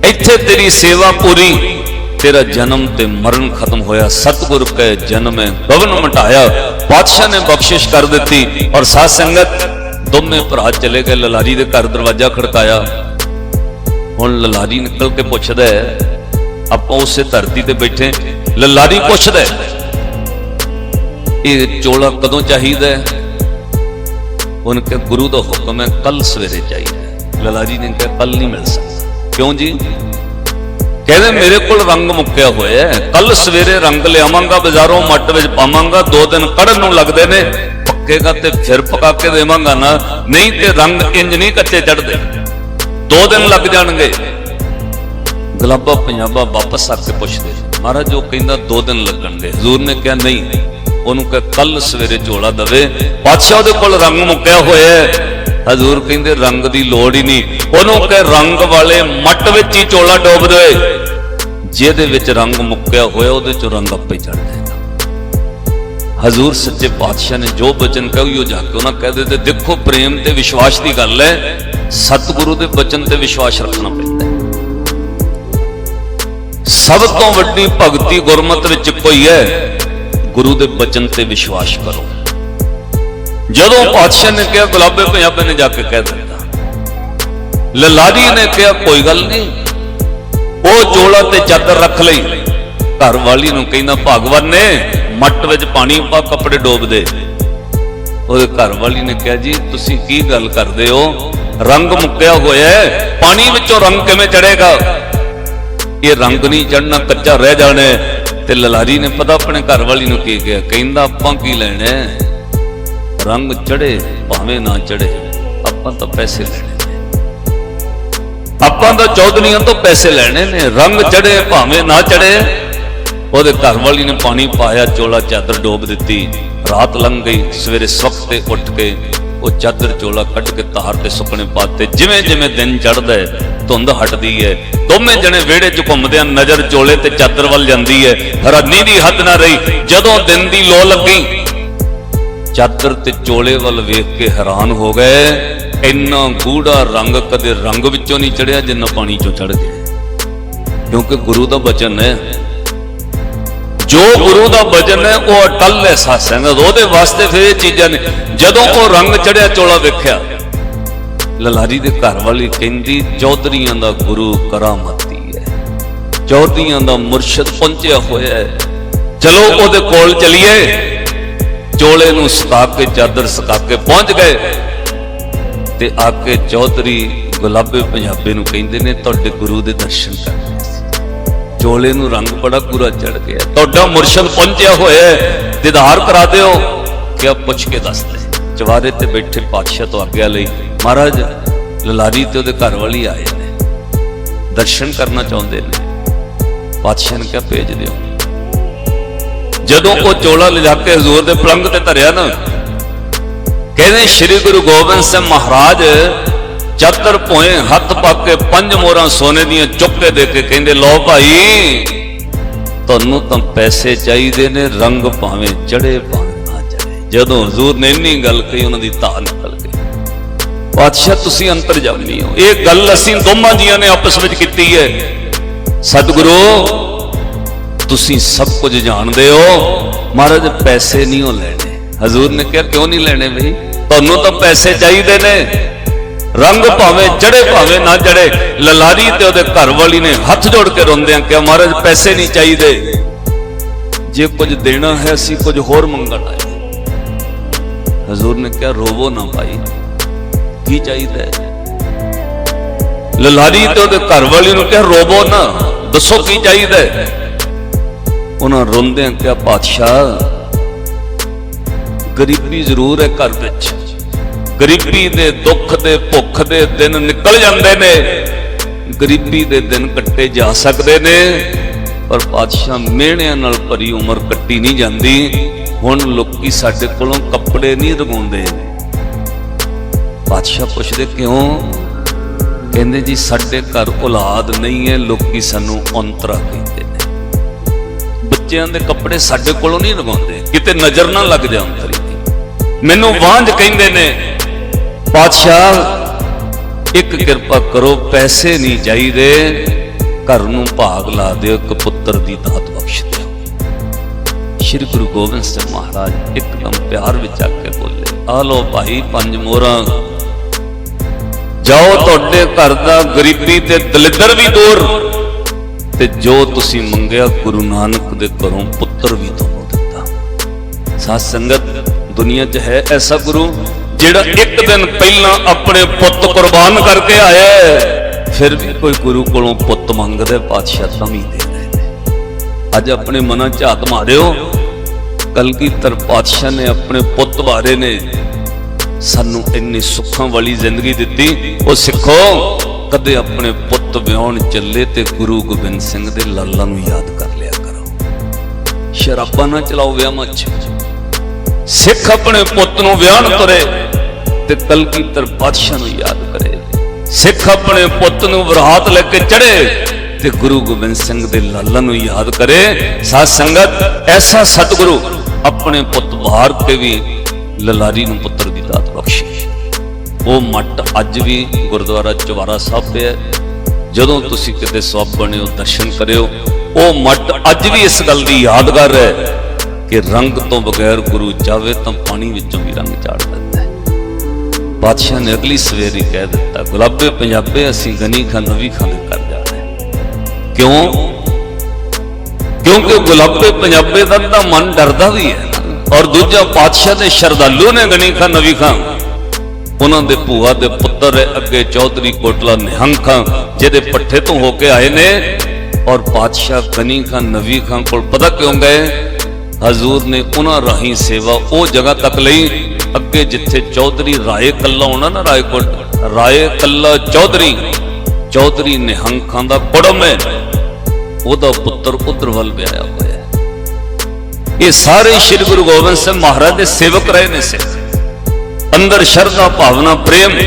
[SPEAKER 1] ਇੱਥੇ ਤੇਰੀ ਸੇਵਾ ਪੂਰੀ ਤੇਰਾ ਜਨਮ ਤੇ ਮਰਨ ਖਤਮ ਹੋਇਆ। ਸਤਿਗੁਰ ਕੈ ਜਨਮ ਹੈ ਮਟਾਇਆ। ਪਾਤਸ਼ਾਹ ਨੇ ਬਖਸ਼ਿਸ਼ ਕਰ ਦਿੱਤੀ ਔਰ ਸਾਧ ਸੰਗਤ ਦੋਵੇਂ ਭਰਾ ਚਲੇ ਗਏ। ਲਲਾਰੀ ਦੇ ਘਰ ਦਰਵਾਜ਼ਾ ਖੜਕਾਇਆ। ਹੁਣ ਲਲਾਰੀ ਨਿਕਲ ਕੇ ਪੁੱਛਦਾ ਹੈ, ਆਪਾਂ ਉਸੇ ਧਰਤੀ ਤੇ ਬੈਠੇ ਲਲਾਰੀ ਪੁੱਛਦਾ ਇਹ ਚੋਲਾ ਕਦੋਂ ਚਾਹੀਦਾ ਹੈ? ਉਹਨੇ ਕਿਹਾ ਗੁਰੂ ਦਾ ਹੁਕਮ ਹੈ ਕੱਲ ਸਵੇਰੇ ਚਾਹੀਦਾ ਹੈ। ਲਲਾਰੀ ਨੇ ਕਿਹਾ ਕੱਲ ਨਹੀਂ ਮਿਲ ਸਕਦਾ। ਕਿਉਂ ਜੀ? ਕਹਿੰਦੇ ਮੇਰੇ ਕੋਲ ਰੰਗ ਮੁੱਕਿਆ ਹੋਇਆ ਹੈ। ਕੱਲ ਸਵੇਰੇ ਰੰਗ ਲਿਆਵਾਂਗਾ, ਬਾਜ਼ਾਰੋਂ ਮੱਟ ਵਿੱਚ ਪਾਵਾਂਗਾ, ਦੋ ਦਿਨ ਕੜਨ ਨੂੰ ਲੱਗਦੇ ਨੇ। ਪੱਕੇਗਾ ਤੇ ਫਿਰ ਪਕਾ ਕੇ ਦੇਵਾਂਗਾ ਨਾ ਨਹੀਂ ਤੇ ਰੰਗ ਇੰਜ ਨਹੀਂ ਕੱਚੇ ਚੜਦੇ ਦੋ ਦਿਨ ਲੱਗ ਜਾਣਗੇ। ਗਲਾਬਾ ਪੰਜਾਬਾ ਵਾਪਸ ਆ ਕੇ ਪੁੱਛਦੇ ਮਹਾਰਾਜ, ਉਹ ਕਹਿੰਦਾ ਦੋ ਦਿਨ ਲੱਗਣਗੇ। ਹਜ਼ੂਰ ਨੇ ਕਿਹਾ, ਨਹੀਂ। ਉਹਨੂੰ ਕਹ ਕੱਲ ਸਵੇਰੇ ਝੋਲਾ ਦਵੇ। ਪਾਤਸ਼ਾਹ ਉਹਦੇ ਕੋਲ ਰੰਗ ਮੁੱਕਿਆ ਹੋਇਆ ਹੈ। ਹਜ਼ੂਰ ਕਹਿੰਦੇ, ਰੰਗ ਦੀ ਲੋੜ ਹੀ ਨਹੀਂ। ਉਹਨੂੰ ਕਹ, ਰੰਗ ਵਾਲੇ ਮੱਟ ਵਿੱਚ ਹੀ ਝੋਲਾ ਡੋਬ ਦੇ ਜਿਹਦੇ ਵਿੱਚ ਰੰਗ ਮੁੱਕਿਆ ਹੋਇਆ, ਉਹਦੇ ਚੋਂ ਰੰਗ ਆਪੇ ਚੜ ਜਾਏਗਾ। ਹਜ਼ੂਰ ਸੱਚੇ ਪਾਤਸ਼ਾਹ ਨੇ ਜੋ ਬਚਨ ਕਹੀ, ਉਹ ਜਾ ਕੇ ਉਹਨਾਂ ਕਹਦੇ ਤੇ ਦੇਖੋ, ਪ੍ਰੇਮ ਤੇ ਵਿਸ਼ਵਾਸ ਦੀ ਗੱਲ ਹੈ। ਸਤਿਗੁਰੂ ਦੇ ਬਚਨ ਤੇ ਵਿਸ਼ਵਾਸ ਰੱਖਣਾ ਪੈਂਦਾ ਸਭ ਤੋਂ ਵੱਡੀ ਭਗਤੀ ਗੁਰਮਤ ਵਿੱਚ ਕੋਈ ਹੈ। ਗੁਰੂ ਦੇ ਬਚਨ ਤੇ ਵਿਸ਼ਵਾਸ ਕਰੋ। ਜਦੋਂ ਪਾਤਸ਼ਾਹ ਨੇ ਕਿਹਾ, ਗੁਲਾਬੇ ਪੰਜਾਬੇ ਨੇ ਜਾ ਕੇ ਕਹਿ ਦਿੱਤਾ ਲਲਾਰੀ ਨੇ ਕਿਹਾ, ਕੋਈ ਗੱਲ ਨਹੀਂ। ਉਹ ਚੋਲਾ ਤੇ ਚਾਦਰ ਰੱਖ ਲਈ। ਘਰ ਵਾਲੀ ਨੂੰ ਕਹਿੰਦਾ, ਭਗਵਾਨ ਨੇ ਮੱਟ ਵਿੱਚ ਪਾਣੀ ਪਾ, ਕੱਪੜੇ ਡੋਬ ਦੇ। ਉਹਦੇ ਘਰ ਵਾਲੀ ਨੇ ਕਿਹਾ, ਜੀ, ਤੁਸੀਂ ਕੀ ਗੱਲ ਕਰਦੇ ਹੋ? ਰੰਗ ਮੁੱਕਿਆ ਹੋਇਆ ਪਾਣੀ ਵਿੱਚੋਂ ਰੰਗ ਕਿਵੇਂ ਚੜੇਗਾ ਇਹ ਰੰਗ ਨਹੀਂ ਚੜਨਾ ਕੱਚਾ ਰਹਿ ਜਾਣਾ ਤੇ ਲਲਾਰੀ ਨੇ ਪਤਾ ਆਪਣੇ ਘਰ ਵਾਲੀ ਨੂੰ ਕੀ ਕਿਹਾ? ਕਹਿੰਦਾ, ਆਪਾਂ ਕੀ ਲੈਣਾ ਰੰਗ ਚੜੇ ਭਾਵੇਂ ਨਾ ਚੜੇ ਆਪਾਂ ਤਾਂ ਪੈਸੇ ਲੈਣੇ। ਆਪਾਂ ਤਾਂ ਚੌਧਰੀਆਂ ਤੋਂ ਪੈਸੇ ਲੈਣੇ ਨੇ, ਰੰਗ ਚੜੇ ਭਾਵੇਂ ਨਾ ਚੜੇ ਉਹਦੇ ਘਰ ਵਾਲੀ ਨੇ ਪਾਣੀ ਪਾਇਆ, ਚੋਲਾ ਚਾਦਰ ਡੋਬ ਦਿੱਤੀ। ਰਾਤ ਲੰਘ ਗਈ, ਸਵੇਰੇ ਸਵਖਤੇ ਉੱਠ ਕੇ ਉਹ ਚਾਦਰ ਚੋਲਾ ਕੱਢ ਕੇ ਤਾਰ ਤੇ ਸੁਪਨੇ ਪਾਤੇ ਜਿਵੇਂ ਜਿਵੇਂ ਦਿਨ ਚੜਦਾ ਹੈ, ਧੁੰਦ ਹਟਦੀ ਹੈ। ਦੋਵੇਂ ਜਣੇ ਵਿਹੜੇ 'ਚ ਘੁੰਮਦਿਆਂ ਨਜ਼ਰ ਚੋਲੇ ਤੇ ਚਾਦਰ ਵੱਲ ਜਾਂਦੀ ਹੈ। ਹੈਰਾਨੀ ਦੀ ਹੱਦ ਨਾ ਰਹੀ, ਜਦੋਂ ਦਿਨ ਦੀ ਲੋ ਲੱਗੀ, ਚਾਦਰ ਤੇ ਚੋਲੇ ਵੱਲ ਵੇਖ ਕੇ ਹੈਰਾਨ ਹੋ ਗਏ। ਇੰਨਾ ਗੂੜਾ ਰੰਗ ਕਦੇ ਰੰਗ ਵਿੱਚੋਂ ਨਹੀਂ ਚੜਿਆ ਜਿੰਨਾ ਪਾਣੀ ਚੋਂ ਚੜ ਗਿਆ ਕਿਉਂਕਿ ਗੁਰੂ ਦਾ ਬਚਨ ਹੈ। ਜੋ ਗੁਰੂ ਦਾ ਬਚਨ ਹੈ, ਉਹ ਅਟਲ ਹੈ ਸਾਸੰਗ ਉਹਦੇ ਵਾਸਤੇ ਫਿਰ ਇਹ ਚੀਜ਼ਾਂ ਨੇ। ਜਦੋਂ ਉਹ ਰੰਗ ਚੜਿਆ, ਚੋਲਾ ਵੇਖਿਆ, ਲਲਾਰੀ ਦੇ ਘਰ ਵਾਲੀ ਕਹਿੰਦੀ, ਚੌਧਰੀਆਂ ਦਾ ਗੁਰੂ ਕਰਾਮਤੀ ਹੈ। ਚੌਧਰੀਆਂ ਦਾ ਮੁਰਸ਼ਿਦ ਪਹੁੰਚਿਆ ਹੋਇਆ ਹੈ। ਚਲੋ ਉਹਦੇ ਕੋਲ ਚਲੀਏ। ਚੋਲੇ ਨੂੰ ਸੁਕਾ ਕੇ, ਚਾਦਰ ਸਕਾ ਕੇ ਪਹੁੰਚ ਗਏ। ਤੇ ਆ ਕੇ ਚੌਧਰੀ ਗੁਲਾਬੇ ਪੰਜਾਬੇ ਨੂੰ ਕਹਿੰਦੇ ਨੇ, ਤੁਹਾਡੇ ਗੁਰੂ ਦੇ ਦਰਸ਼ਨ ਕਰਨੇ ਚੋਲੇ ਨੂੰ ਰੰਗ ਬੜਾ ਪੂਰਾ ਚੜ ਗਿਆ। ਤੁਹਾਡਾ ਮੁਰਸ਼ਿਦ ਪਹੁੰਚਿਆ ਹੋਇਆ ਹੈ, ਦੀਦਾਰ ਕਰਾ ਦਿਓ। ਕਿਆ ਪੁੱਛ ਕੇ ਦੱਸ ਦੇ। ਚਵਾਰੇ ਤੇ ਬੈਠੇ ਪਾਤਸ਼ਾਹ ਤੋਂ ਆਗਿਆ ਲਈ, ਮਹਾਰਾਜ, ਲਲਾਰੀ ਤੇ ਉਹਦੇ ਘਰ ਵਾਲੀ ਆਏ ਨੇ। ਦਰਸ਼ਨ ਕਰਨਾ ਚਾਹੁੰਦੇ ਨੇ। ਪਾਤਸ਼ਾਹ ਨੇ ਕਿਹਾ, ਭੇਜ ਦਿਓ। ਜਦੋਂ ਉਹ ਚੋਲਾ ਲਿਜਾ ਕੇ ਹਜ਼ੂਰ ਦੇ ਪਲੰਗ ਤੇ ਧਰਿਆ ਨਾ ਕਹਿੰਦੇ ਸ੍ਰੀ ਗੁਰੂ ਗੋਬਿੰਦ ਸਿੰਘ ਮਹਾਰਾਜ ਚਾਦਰ ਭੋਏ ਹੱਥ ਪਾ ਕੇ ਪੰਜ ਮੋਹਰਾਂ ਸੋਨੇ ਦੀਆਂ ਚੁੱਕ ਕੇ ਦੇ ਕੇ ਕਹਿੰਦੇ, ਲਓ ਭਾਈ, ਤੁਹਾਨੂੰ ਤਾਂ ਪੈਸੇ ਚਾਹੀਦੇ ਨੇ, ਰੰਗ ਭਾਵੇਂ ਚੜੇ ਭਾਵੇਂ ਨਾ ਚੜੇ ਜਦੋਂ ਹਜ਼ੂਰ ਨੇ ਇੰਨੀ ਗੱਲ ਕਹੀ, ਉਹਨਾਂ ਦੀ ਧਾਰ ਨਿਕਲ ਗਈ। ਪਾਤਸ਼ਾਹ ਤੁਸੀਂ ਅੰਤਰ ਅੰਤਰਜਾਮੀ ਹੋ। ਇਹ ਗੱਲ ਅਸੀਂ ਦੋਵਾਂ ਜੀਆਂ ਨੇ ਆਪਸ ਵਿੱਚ ਕੀਤੀ ਹੈ। ਸਤਿਗੁਰੂ, ਤੁਸੀਂ ਸਭ ਕੁਝ ਜਾਣਦੇ ਹੋ। ਮਹਾਰਾਜ, ਪੈਸੇ ਨਹੀਂ ਹੋ ਲੈਣੇ। ਹਜ਼ੂਰ ਨੇ ਕਿਹਾ, ਕਿਉਂ ਨਹੀਂ ਲੈਣੇ ਬਈ? ਤੁਹਾਨੂੰ ਤਾਂ ਪੈਸੇ ਚਾਹੀਦੇ ਨੇ। ਰੰਗ ਭਾਵੇਂ ਜੜੇ ਭਾਵੇਂ ਨਾ ਜੜੇ ਲਲਾਰੀ ਤੇ ਉਹਦੇ ਘਰ ਵਾਲੀ ਨੇ ਹੱਥ ਜੋੜ ਕੇ ਰੋਂਦਿਆਂ ਆ ਕਿ ਮਹਾਰਾਜ ਪੈਸੇ ਨਹੀਂ ਚਾਹੀਦੇ। ਜੇ ਕੁਝ ਦੇਣਾ ਹੈ, ਅਸੀਂ ਕੁਝ ਹੋਰ ਮੰਗਣ ਹੈ ਹਜ਼ੂਰ ਨੇ ਕਿਹਾ, ਰੋਵੋ ਨਾ ਭਾਈ, ਕੀ ਚਾਹੀਦਾ ਹੈ? ਲਲਾਰੀ ਤੇ ਉਹਦੇ ਘਰ ਵਾਲੀ ਨੂੰ ਕਿਹਾ, ਰੋਵੋ ਨਾ, ਦੱਸੋ ਕੀ ਚਾਹੀਦਾ ਹੈ? ਉਹਨਾਂ ਰੋਂਦਿਆਂ ਕਿਹਾ ਪਾਤਸ਼ਾਹ ਗਰੀਬੀ ਜ਼ਰੂਰ ਹੈ ਘਰ ਵਿੱਚ। ਗਰੀਬੀ ਦੇ ਦੁੱਖ ਦੇ, ਭੁੱਖ ਦੇ ਦਿਨ ਨਿਕਲ ਜਾਂਦੇ ਨੇ। ਗਰੀਬੀ ਦੇ ਦਿਨ ਕੱਟੇ ਜਾ ਸਕਦੇ ਨੇ, ਪਰ ਪਾਤਸ਼ਾਹ ਮਿਹਣਿਆਂ ਨਾਲ ਭਰੀ ਉਮਰ ਕੱਟੀ ਨਹੀਂ ਜਾਂਦੀ। ਹੁਣ ਲੋਕੀ ਸਾਡੇ ਕੋਲੋਂ ਕੱਪੜੇ ਨਹੀਂ ਰਗਾਉਂਦੇ। ਪਾਤਸ਼ਾਹ ਪੁੱਛਦੇ ਕਿਉਂ? ਕਹਿੰਦੇ ਜੀ, ਸਾਡੇ ਘਰ ਔਲਾਦ ਨਹੀਂ ਹੈ, ਲੋਕੀ ਸਾਨੂੰ ਔਂਤਰਾ ਕਹਿੰਦੇ ਨੇ। ਬੱਚਿਆਂ ਦੇ ਕੱਪੜੇ ਸਾਡੇ ਕੋਲੋਂ ਨਹੀਂ ਲਗਾਉਂਦੇ ਕਿਤੇ ਨਜ਼ਰ ਨਾ ਲੱਗ ਜਾ ਅੰਤਰੀ ਮੈਨੂੰ ਵਾਂਝ ਕਹਿੰਦੇ ਨੇ ਪਾਤਸ਼ਾਹ ਇੱਕ ਕਿਰਪਾ ਕਰੋ ਪੈਸੇ ਨਹੀਂ ਚਾਹੀਦੇ ਘਰ ਨੂੰ ਭਾਗ ਲਾ ਦਿਓ ਇੱਕ ਪੁੱਤਰ ਦੀ ਦਾਤ ਬਖਸ਼ ਦਿਓ। ਸ਼੍ਰੀ ਗੁਰੂ ਗੋਬਿੰਦ ਸਿੰਘ ਮਹਾਰਾਜ ਇੱਕਦਮ ਪਿਆਰ ਵਿੱਚ ਆ ਕੇ ਬੋਲੇ ਆ ਲੋ ਭਾਈ ਪੰਜ ਮੋਹਰਾਂ ਜਾਓ ਤੁਹਾਡੇ ਘਰ ਦਾ ਗਰੀਬੀ ਤੇ ਦਲਿੱਦਰ ਵੀ ਦੂਰ ਤੇ ਜੋ ਤੁਸੀਂ ਮੰਗਿਆ ਗੁਰੂ ਨਾਨਕ ਦੇ ਘਰੋਂ ਪੁੱਤਰ ਵੀ ਤੁਹਾਨੂੰ ਦਿੱਤਾ। ਸਾਧ ਸੰਗਤ ਦੁਨੀਆ 'ਚ ਹੈ ਐਸਾ ਗੁਰੂ ਜਿਹੜਾ ਇੱਕ ਦਿਨ ਪਹਿਲਾਂ ਆਪਣੇ ਪੁੱਤ ਕੁਰਬਾਨ ਕਰਕੇ ਆਇਆ ਹੈ, ਫਿਰ ਵੀ ਕੋਈ ਗੁਰੂ ਕੋਲੋਂ ਪੁੱਤ ਮੰਗਦਾ ਪਾਤਸ਼ਾਹ ਤਾਂ ਵੀ ਦੇ ਅੱਜ ਆਪਣੇ ਮਨਾਂ 'ਚ ਹੱਥ ਮਾਰਿਓ ਕਲਗੀਧਰ ਪਾਤਸ਼ਾਹ ਨੇ ਆਪਣੇ ਪੁੱਤ ਬਾਰੇ ਨੇ ਸਾਨੂੰ ਇੰਨੀ ਸੁੱਖਾਂ ਵਾਲੀ ਜ਼ਿੰਦਗੀ ਦਿੱਤੀ ਉਹ ਸਿੱਖੋ ਕਦੇ ਆਪਣੇ ਪੁੱਤ ਵਿਆਹਣ ਚੱਲੇ ਤੇ ਗੁਰੂ ਗੋਬਿੰਦ ਸਿੰਘ ਦੇ ਲਾਲਾਂ ਨੂੰ ਯਾਦ ਕਰ ਲਿਆ ਕਰੋ। ਸ਼ਰਾਬਾਂ ਨਾ ਚਲਾਓ ਵਿਆਹਾਂ 'ਚ। ਸਿੱਖ ਆਪਣੇ ਪੁੱਤ ਨੂੰ ਵਿਆਹਣ ਤੁਰੇ ਤੇ ਕਲਗੀਧਰ ਪਾਤਸ਼ਾਹ ਨੂੰ ਯਾਦ ਕਰੇ। ਸਿੱਖ ਆਪਣੇ ਪੁੱਤ ਨੂੰ ਬਰਾਤ ਲੈ ਕੇ ਚੜੇ ਤੇ ਗੁਰੂ ਗੋਬਿੰਦ ਸਿੰਘ ਦੇ ਲਾਲਾਂ ਨੂੰ ਯਾਦ ਕਰੇ। ਸਾਧ ਸੰਗਤ, ਐਸਾ ਸਤਿਗੁਰੂ ਆਪਣੇ ਪੁੱਤ ਬਾਹਰ ਕੇ ਵੀ ਲਲਾਰੀ ਨੂੰ ਪੁੱਤਰ ਦੀ ਦਾਤ ਬਖਸ਼ੀ। ਉਹ ਮੱਟ ਅੱਜ ਵੀ ਗੁਰਦੁਆਰਾ ਚਵਾਰਾ ਸਾਹਿਬ ਤੇ ਹੈ। ਜਦੋਂ ਤੁਸੀਂ ਕਿਤੇ ਸਵੱਬ ਬਣਿਓ, ਦਰਸ਼ਨ ਕਰਿਓ, ਉਹ ਮੱਟ ਅੱਜ ਵੀ ਇਸ ਗੱਲ ਦੀ ਯਾਦਗਾਰ ਹੈ ਕਿ ਰੰਗ ਤੋਂ ਬਗੈਰ ਗੁਰੂ ਚਾਵੇ ਤਾਂ ਪਾਣੀ ਵਿੱਚੋਂ ਵੀ ਰੰਗ ਚਾੜ ਦਿੰਦਾ ਹੈ। ਬਾਦਸ਼ਾਹ ਨੇ ਅਗਲੀ ਸਵੇਰ ਕਹਿ ਦਿੱਤਾ, ਗੁਲਾਬੇ ਪੰਜਾਬੇ, ਅਸੀਂ ਗਨੀ ਖਾਂ ਨਵੀ ਖਾਂ ਦੇ ਕਰ ਜਾਣਾ ਹੈ। ਕਿਉਂ? ਕਿਉਂਕਿ ਗੁਲਾਬੇ ਪੰਜਾਬੇ ਦਾ ਤਾਂ ਮਨ ਡਰਦਾ ਵੀ ਹੈ ਔਰ ਦੂਜਾ ਪਾਤਸ਼ਾਹ ਦੇ ਸ਼ਰਧਾਲੂ ਨੇ ਗਨੀ ਖਾਂ ਨਵੀ ਖਾਂ ਉਹਨਾਂ ਦੇ ਭੂਆ ਦੇ ਪੁੱਤਰ ਅੱਗੇ ਚੌਧਰੀ ਕੋਟਲਾ ਨਿਹੰਗ ਖਾਂ ਜਿਹਦੇ ਪੱਠੇ ਤੋਂ ਹੋ ਕੇ ਆਏ ਨੇ। ਔਰ ਪਾਤਸ਼ਾਹ ਗਨੀ ਖਾਂ ਨਵੀ ਖਾਂ ਕੋਲ ਪਤਾ ਕਿਉਂ ਗਏ? ਹਜ਼ੂਰ ਨੇ ਉਹਨਾਂ ਰਾਹੀਂ ਸੇਵਾ ਉਹ ਜਗ੍ਹਾ ਤੱਕ ਲਈ, ਅੱਗੇ ਜਿੱਥੇ ਚੌਧਰੀ ਰਾਏ ਕੱਲਾ ਹੋਣਾ ਨਾ ਰਾਏਕੋਟ, ਰਾਏ ਕੱਲਾ ਚੌਧਰੀ ਚੌਧਰੀ ਨਿਹੰਗ ਖਾਂ ਦਾ ਕੁੜਮ ਹੈ। ਉਹਦਾ ਪੁੱਤਰ ਉਧਰ ਵੱਲ ਵਿਆਹਿਆ ਹੋਇਆ ਇਹ ਸਾਰੇ ਸ੍ਰੀ ਗੁਰੂ ਗੋਬਿੰਦ ਸਿੰਘ ਮਹਾਰਾਜ ਦੇ ਸੇਵਕ ਰਹੇ ਨੇ ਸਿੱਖ ਅੰਦਰ ਸ਼ਰਧਾ, ਭਾਵਨਾ, ਪ੍ਰੇਮ,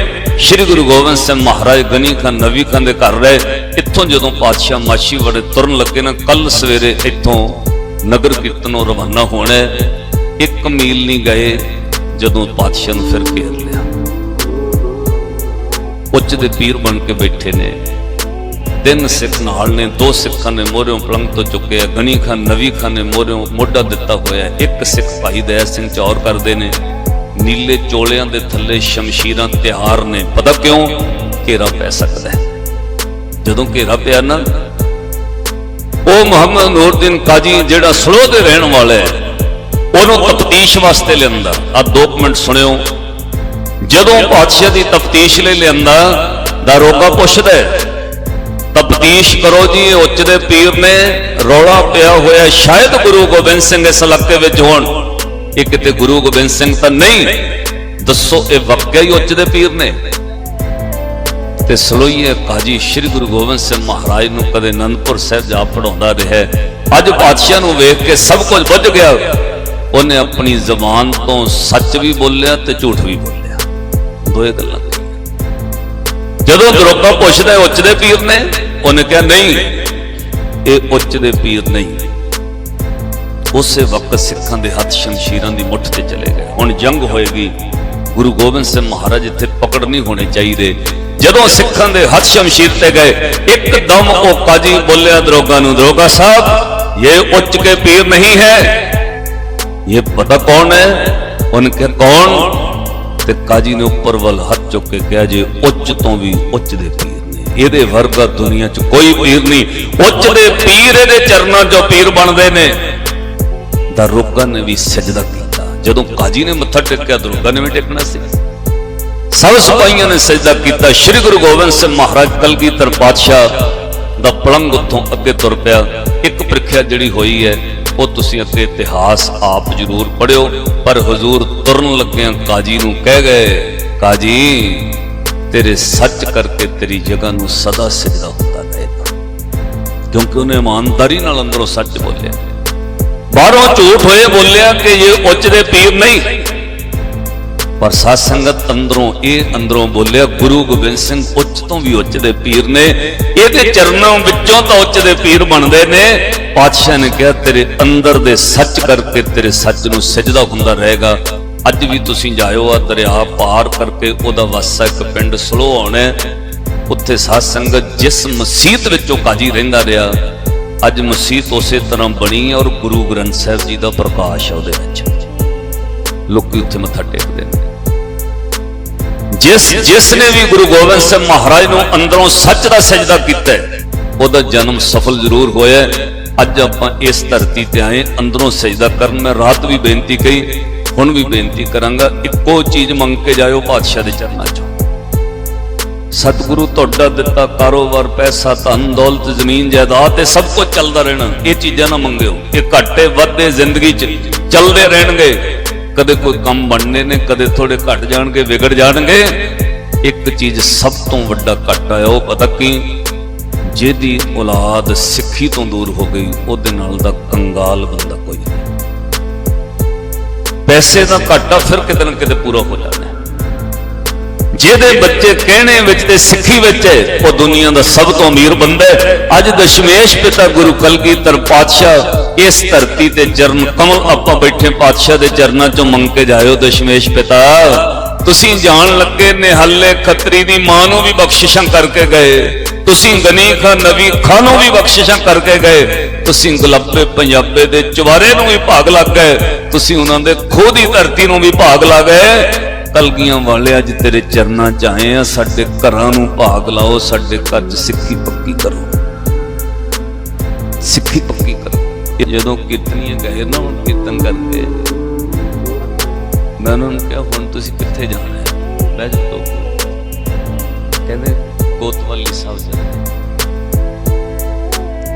[SPEAKER 1] ਸ੍ਰੀ ਗੁਰੂ ਗੋਬਿੰਦ ਸਿੰਘ ਮਹਾਰਾਜ ਗਨੀ ਖਾਨ, ਨਵੀ ਖਾਨ ਦੇ ਘਰ ਰਹੇ। ਇੱਥੋਂ ਜਦੋਂ ਪਾਤਸ਼ਾਹ ਮਾਛੀ ਵੜੇ ਤੁਰਨ ਲੱਗੇ ਨਾ ਕੱਲ ਸਵੇਰੇ ਇੱਥੋਂ ਨਗਰ ਕੀਰਤਨੋਂ ਰਵਾਨਾ ਹੋਣਾ ਇੱਕ ਮੀਲ ਨਹੀਂ ਗਏ ਜਦੋਂ ਪਾਤਸ਼ਾਹ ਨੂੰ ਫਿਰ ਘੇਰ ਲਿਆ। ਉੱਚ ਦੇ ਪੀਰ ਬਣ ਕੇ ਬੈਠੇ ਨੇ। ਤਿੰਨ ਸਿੱਖ ਨਾਲ ਨੇ, ਦੋ ਸਿੱਖਾਂ ਨੇ ਮੋਹਰਿਓਂ ਪਲੰਗ ਤੋਂ ਚੁੱਕਿਆ ਗਨੀ ਖਾਨ ਨਵੀ ਖਾਨ ਨੇ ਮੋਹਰਿਓਂ ਮੋਢਾ ਦਿੱਤਾ ਹੋਇਆ। ਇੱਕ ਸਿੱਖ ਭਾਈ ਦਇਆ ਸਿੰਘ ਚੌਰ ਕਰਦੇ ਨੇ। ਨੀਲੇ ਚੋਲਿਆਂ ਦੇ ਥੱਲੇ ਸ਼ਮਸ਼ੀਰਾਂ ਤਿਆਰ ਨੇ। ਪਤਾ ਕਿਉਂ? ਘੇਰਾ ਪੈ ਸਕਦਾ ਜਦੋਂ ਘੇਰਾ ਪਿਆ ਨਾ ਉਹ ਮੁਹੰਮਦ ਨੂਰਦੀਨ ਕਾਜੀ ਜਿਹੜਾ ਸਲੋ ਦੇ ਰਹਿਣ ਵਾਲਾ ਹੈ, ਉਹਨੂੰ ਤਫਤੀਸ਼ ਵਾਸਤੇ ਲਿਆਂਦਾ। ਆ ਦੋ ਕੁ ਮਿੰਟ ਸੁਣਿਓ। ਜਦੋਂ ਪਾਤਸ਼ਾਹ ਦੀ ਤਫਤੀਸ਼ ਲਈ ਲਿਆਂਦਾ ਦਾਰੋਗਾ ਪੁੱਛਦਾ ਹੈ, ਤਫਤੀਸ਼ ਕਰੋ ਜੀ ਇਹ ਉੱਚ ਦੇ ਪੀਰ ਨੇ ਰੌਲਾ ਪਿਆ ਹੋਇਆ, ਸ਼ਾਇਦ ਗੁਰੂ ਗੋਬਿੰਦ ਸਿੰਘ ਇਸ ਇਲਾਕੇ ਵਿੱਚ ਹੋਣ। ਇਹ ਕਿਤੇ ਗੁਰੂ ਗੋਬਿੰਦ ਸਿੰਘ ਤਾਂ ਨਹੀਂ। ਦੱਸੋ, ਇਹ ਵਾਕਿਆ ਹੀ ਉੱਚ ਦੇ ਪੀਰ ਨੇ। ਤੇ ਸਲੋਈਏ ਕਾਜੀ ਸ੍ਰੀ ਗੁਰੂ ਗੋਬਿੰਦ ਸਿੰਘ ਮਹਾਰਾਜ ਨੂੰ ਕਦੇ ਅਨੰਦਪੁਰ ਸਾਹਿਬ ਜਾ ਪੜਾਉਂਦਾ ਰਿਹਾ। ਅੱਜ ਪਾਤਸ਼ਾਹ ਨੂੰ ਵੇਖ ਕੇ ਸਭ ਕੁਝ ਬੁੱਝ ਗਿਆ। ਉਹਨੇ ਆਪਣੀ ਜ਼ਬਾਨ ਤੋਂ ਸੱਚ ਵੀ ਬੋਲਿਆ ਤੇ ਝੂਠ ਵੀ ਬੋਲਿਆ। ਦੋਏ ਗੱਲਾਂ ਜਦੋਂ ਦਰੋਗਾ ਪੁੱਛਦਾ ਉੱਚ ਦੇ ਪੀਰ ਨੇ, ਉਹਨੇ ਕਿਹਾ, ਨਹੀਂ, ਇਹ ਉੱਚ ਦੇ ਪੀਰ ਨਹੀਂ। ਉਸੇ ਵਕਤ ਸਿੱਖਾਂ ਦੇ ਹੱਥ ਸ਼ਮਸ਼ੀਰਾਂ ਦੀ ਮੁੱਠ ਤੇ ਚਲੇ ਗਏ। ਹੁਣ ਜੰਗ ਹੋਏਗੀ। ਗੁਰੂ ਗੋਬਿੰਦ ਸਿੰਘ ਮਹਾਰਾਜ ਇੱਥੇ ਪਕੜ ਨਹੀਂ ਹੋਣੇ ਚਾਹੀਦੇ। ਜਦੋਂ ਸਿੱਖਾਂ ਦੇ ਹੱਥ ਸ਼ਮਸ਼ੀਰ ਤੇ ਗਏ, ਇੱਕਦਮ ਉਹ ਕਾਜੀ ਬੋਲਿਆ, ਦਰੋਗਾ ਨੂੰ, ਦਰੋਗਾ ਸਾਹਿਬ, ਇਹ ਉੱਚ ਕੇ ਪੀਰ ਨਹੀਂ ਹੈ। ਇਹ ਪਤਾ ਕੌਣ ਹੈ? ਉਹਨੇ ਕਿਹਾ, ਕੌਣ? ਤੇ ਕਾਜੀ ਨੇ ਉੱਪਰ ਵੱਲ ਹੱਥ ਚੁੱਕ ਕੇ ਕਿਹਾ, ਜੇ ਉੱਚ ਤੋਂ ਵੀ ਉੱਚ ਦੇ ਪੀਰ ਨੇ, ਇਹਦੇ ਵਰਗਾ ਦੁਨੀਆ 'ਚ ਕੋਈ ਪੀਰ ਨਹੀਂ। ਉੱਚ ਦੇ ਪੀਰ ਇਹਦੇ ਚਰਨਾਂ 'ਚੋਂ ਪੀਰ ਬਣਦੇ ਨੇ। ਦਰੋਗਾ ਨੇ ਵੀ ਸਜਦਾ ਕੀਤਾ। ਜਦੋਂ ਕਾਜੀ ਨੇ ਮੱਥਾ ਟੇਕਿਆ, ਦਰੋਗਾ ਨੇ ਵੀ ਟੇਕਣਾ ਸੀ। ਸਭ ਸਿਪਾਹੀਆਂ ਨੇ ਸਜਦਾ ਕੀਤਾ। ਸ੍ਰੀ ਗੁਰੂ ਗੋਬਿੰਦ ਸਿੰਘ ਮਹਾਰਾਜ ਕਲਗੀਧਰ ਪਾਤਸ਼ਾਹ ਦਾ ਪਲੰਗ ਉੱਥੋਂ ਅੱਗੇ ਤੁਰ ਪਿਆ। ਇੱਕ ਪ੍ਰੀਖਿਆ ਜਿਹੜੀ ਹੋਈ ਹੈ, ਉਹ ਤੁਸੀਂ ਅੱਗੇ ਇਤਿਹਾਸ ਆਪ ਜ਼ਰੂਰ ਪੜਿਓ ਪਰ ਹਜ਼ੂਰ ਤੁਰਨ ਲੱਗਿਆਂ ਕਾਜੀ ਨੂੰ ਕਹਿ ਗਏ, ਕਾਜੀ, ਤੇਰੇ ਸੱਚ ਕਰਕੇ ਤੇਰੀ ਜਗ੍ਹਾ ਨੂੰ ਸਦਾ ਸਜਦਾ ਹੁੰਦਾ ਰਹੇਗਾ ਕਿਉਂਕਿ ਉਹਨੇ ਇਮਾਨਦਾਰੀ ਨਾਲ ਅੰਦਰੋਂ ਸੱਚ ਬੋਲਿਆ। ਬਾਹਰੋਂ ਝੂਠ ਹੋਏ ਬੋਲਿਆ ਕਿ ਇਹ ਉੱਚ ਦੇ ਪੀਰ ਨਹੀਂ। ਪਰ ਸਾਧ ਸੰਗਤ ਅੰਦਰੋਂ ਇਹ ਅੰਦਰੋਂ ਬੋਲਿਆ, ਗੁਰੂ ਗੋਬਿੰਦ ਸਿੰਘ ਉੱਚ ਤੋਂ ਵੀ ਉੱਚ ਦੇ ਪੀਰ ਨੇ। ਇਹਦੇ ਚਰਨਾਂ ਵਿੱਚੋਂ ਤਾਂ ਉੱਚ ਦੇ ਪੀਰ ਬਣਦੇ ਨੇ। ਪਾਤਸ਼ਾਹ ਨੇ ਕਿਹਾ, ਤੇਰੇ ਅੰਦਰ ਦੇ ਸੱਚ ਕਰਕੇ ਤੇਰੇ ਸੱਚ ਨੂੰ ਸਜਦਾ ਹੁੰਦਾ ਰਹੇਗਾ। ਅੱਜ ਵੀ ਤੁਸੀਂ ਜਾਇਓ ਆ ਦਰਿਆ ਪਾਰ ਕਰਕੇ, ਉਹਦਾ ਵਾਸਾ ਇੱਕ ਪਿੰਡ ਸਲੋ ਆਉਣਾ ਉੱਥੇ ਸਾਧ ਸੰਗਤ ਜਿਸ ਮਸਜਿਦ ਵਿੱਚੋਂ ਕਾਜੀ ਰਹਿੰਦਾ ਰਿਹਾ, ਅੱਜ ਮਸਜਿਦ ਉਸੇ ਤਰ੍ਹਾਂ ਬਣੀ ਹੈ ਔਰ ਗੁਰੂ ਗ੍ਰੰਥ ਸਾਹਿਬ ਜੀ ਦਾ ਪ੍ਰਕਾਸ਼ ਹੈ ਉਹਦੇ ਵਿੱਚ। ਲੋਕੀ ਉੱਥੇ ਮੱਥਾ ਟੇਕਦੇ ਨੇ। ਜਿਸ ਜਿਸ ਨੇ ਵੀ ਗੁਰੂ ਗੋਬਿੰਦ ਸਿੰਘ ਮਹਾਰਾਜ ਨੂੰ ਅੰਦਰੋਂ ਸੱਚ ਦਾ ਸਜਦਾ ਕੀਤਾ ਉਹਦਾ ਜਨਮ ਸਫਲ ਜ਼ਰੂਰ ਹੋਇਆ ਅੱਜ ਆਪਾਂ ਇਸ ਧਰਤੀ ਤੇ ਆਏ, ਅੰਦਰੋਂ ਸਜਦਾ ਕਰਨ ਮੈਂ ਰਾਤ ਵੀ ਬੇਨਤੀ ਕਹੀ, ਹੁਣ ਵੀ ਬੇਨਤੀ ਕਰਾਂਗਾ, ਇੱਕੋ ਚੀਜ਼ ਮੰਗ ਕੇ ਜਾਇਓ, ਪਾਤਸ਼ਾਹ ਦੇ ਚਰਨਾਂ ਚ। ਸਤਿਗੁਰੂ ਤੁਹਾਡਾ ਦਿੱਤਾ ਕਾਰੋਬਾਰ, ਪੈਸਾ, ਧਨ, ਦੌਲਤ, ਜ਼ਮੀਨ, ਜਾਇਦਾਦ ਤੇ ਸਭ ਕੁਝ ਚੱਲਦਾ ਰਹਿਣਾ। ਇਹ ਚੀਜ਼ਾਂ ਨਾ ਮੰਗਿਓ। ਇਹ ਘਾਟੇ ਵੱਧਦੇ ਜ਼ਿੰਦਗੀ 'ਚ ਚੱਲਦੇ ਰਹਿਣਗੇ। ਕਦੇ ਕੋਈ ਕੰਮ ਬਣਨੇ ਨੇ, ਕਦੇ ਥੋੜੇ ਘਟ ਜਾਣਗੇ, ਵਿਗੜ ਜਾਣਗੇ। ਇੱਕ ਚੀਜ਼ ਸਭ ਤੋਂ ਵੱਡਾ ਘਾਟਾ ਹੈ, ਉਹ ਪਤਾ ਕੀ? ਜਿਹਦੀ ਔਲਾਦ ਸਿੱਖੀ ਤੋਂ ਦੂਰ ਹੋ ਗਈ, ਉਹਦੇ ਨਾਲ ਦਾ ਕੰਗਾਲ ਬੰਦਾ ਕੋਈ ਨਹੀਂ। ਪੈਸੇ ਦਾ ਘਾਟਾ ਫਿਰ ਕਿਤੇ ਨਾ ਕਿਤੇ ਪੂਰਾ ਹੋ ਜਾਣਾ ਜਿਹਦੇ ਬੱਚੇ ਕਹਿਣੇ ਵਿੱਚ ਤੇ ਸਿੱਖੀ ਵਿੱਚ ਹੈ, ਉਹ ਦੁਨੀਆ ਦਾ ਸਭ ਤੋਂ ਅਮੀਰ ਬੰਦਾ ਹੈ। ਅੱਜ ਦਸ਼ਮੇਸ਼ ਪਿਤਾ ਗੁਰੂ ਕਲਗੀਧਰ ਪਾਤਸ਼ਾਹ ਇਸ ਧਰਤੀ ਤੇ ਚਰਨ ਕਮਲ ਆਪਾਂ ਬੈਠੇ ਪਾਤਸ਼ਾਹ ਦੇ ਚਰਨਾਂ ਚੋਂ ਮੰਗ ਕੇ ਜਾਇਓ ਦਸ਼ਮੇਸ਼ ਪਿਤਾ। ਤੁਸੀਂ ਜਾਣ ਲੱਗੇ ਨਿਹੱਲੇ ਖੱਤਰੀ ਦੀ ਮਾਂ ਨੂੰ ਵੀ ਬਖਸ਼ਿਸ਼ਾਂ ਕਰਕੇ ਗਏ। ਤੁਸੀਂ ਗਨੀ ਖਾਂ ਨਵੀ ਖਾਂ ਨੂੰ ਵੀ ਬਖਸ਼ਿਸ਼ਾਂ ਕਰਕੇ ਗਏ। ਤੁਸੀਂ ਗੁਲਾਬੇ ਪੰਜਾਬੇ ਦੇ ਚਵਾਰੇ ਨੂੰ ਵੀ ਭਾਗ ਲੱਗ ਗਏ। ਤੁਸੀਂ ਉਹਨਾਂ ਦੇ ਖੋਹ ਦੀ ਧਰਤੀ ਨੂੰ ਵੀ ਭਾਗ ਲੱਗ ਗਏ। ਕਲਗੀਆਂ ਵਾਲੇ ਅੱਜ ਤੇਰੇ ਚਰਨਾਂ 'ਚ ਆਏ ਆ। ਸਾਡੇ ਘਰਾਂ ਨੂੰ ਭਾਗ ਲਾਓ, ਸਾਡੇ ਘਰ 'ਚ ਸਿੱਖੀ ਪੱਕੀ ਕਰੋ। ਸਿੱਖੀ ਪੱਕੀ ਕਰੋ। ਜਦੋਂ ਕੀਰਤਨੀਏ ਗਏ ਨਾ, ਹੁਣ ਕੀਰਤਨ ਕਰਕੇ। ਮੈਂ ਉਹਨਾਂ ਨੂੰ ਕਿਹਾ, ਹੁਣ ਤੁਸੀਂ ਕਿੱਥੇ ਜਾਣਾ ਹੈ? ਬਹਿ ਜਾਓ ਕਹਿੰਦੇ, ਕੋਤਵਾਲੀ ਸਾਹਿਬ ਜਾਣਾ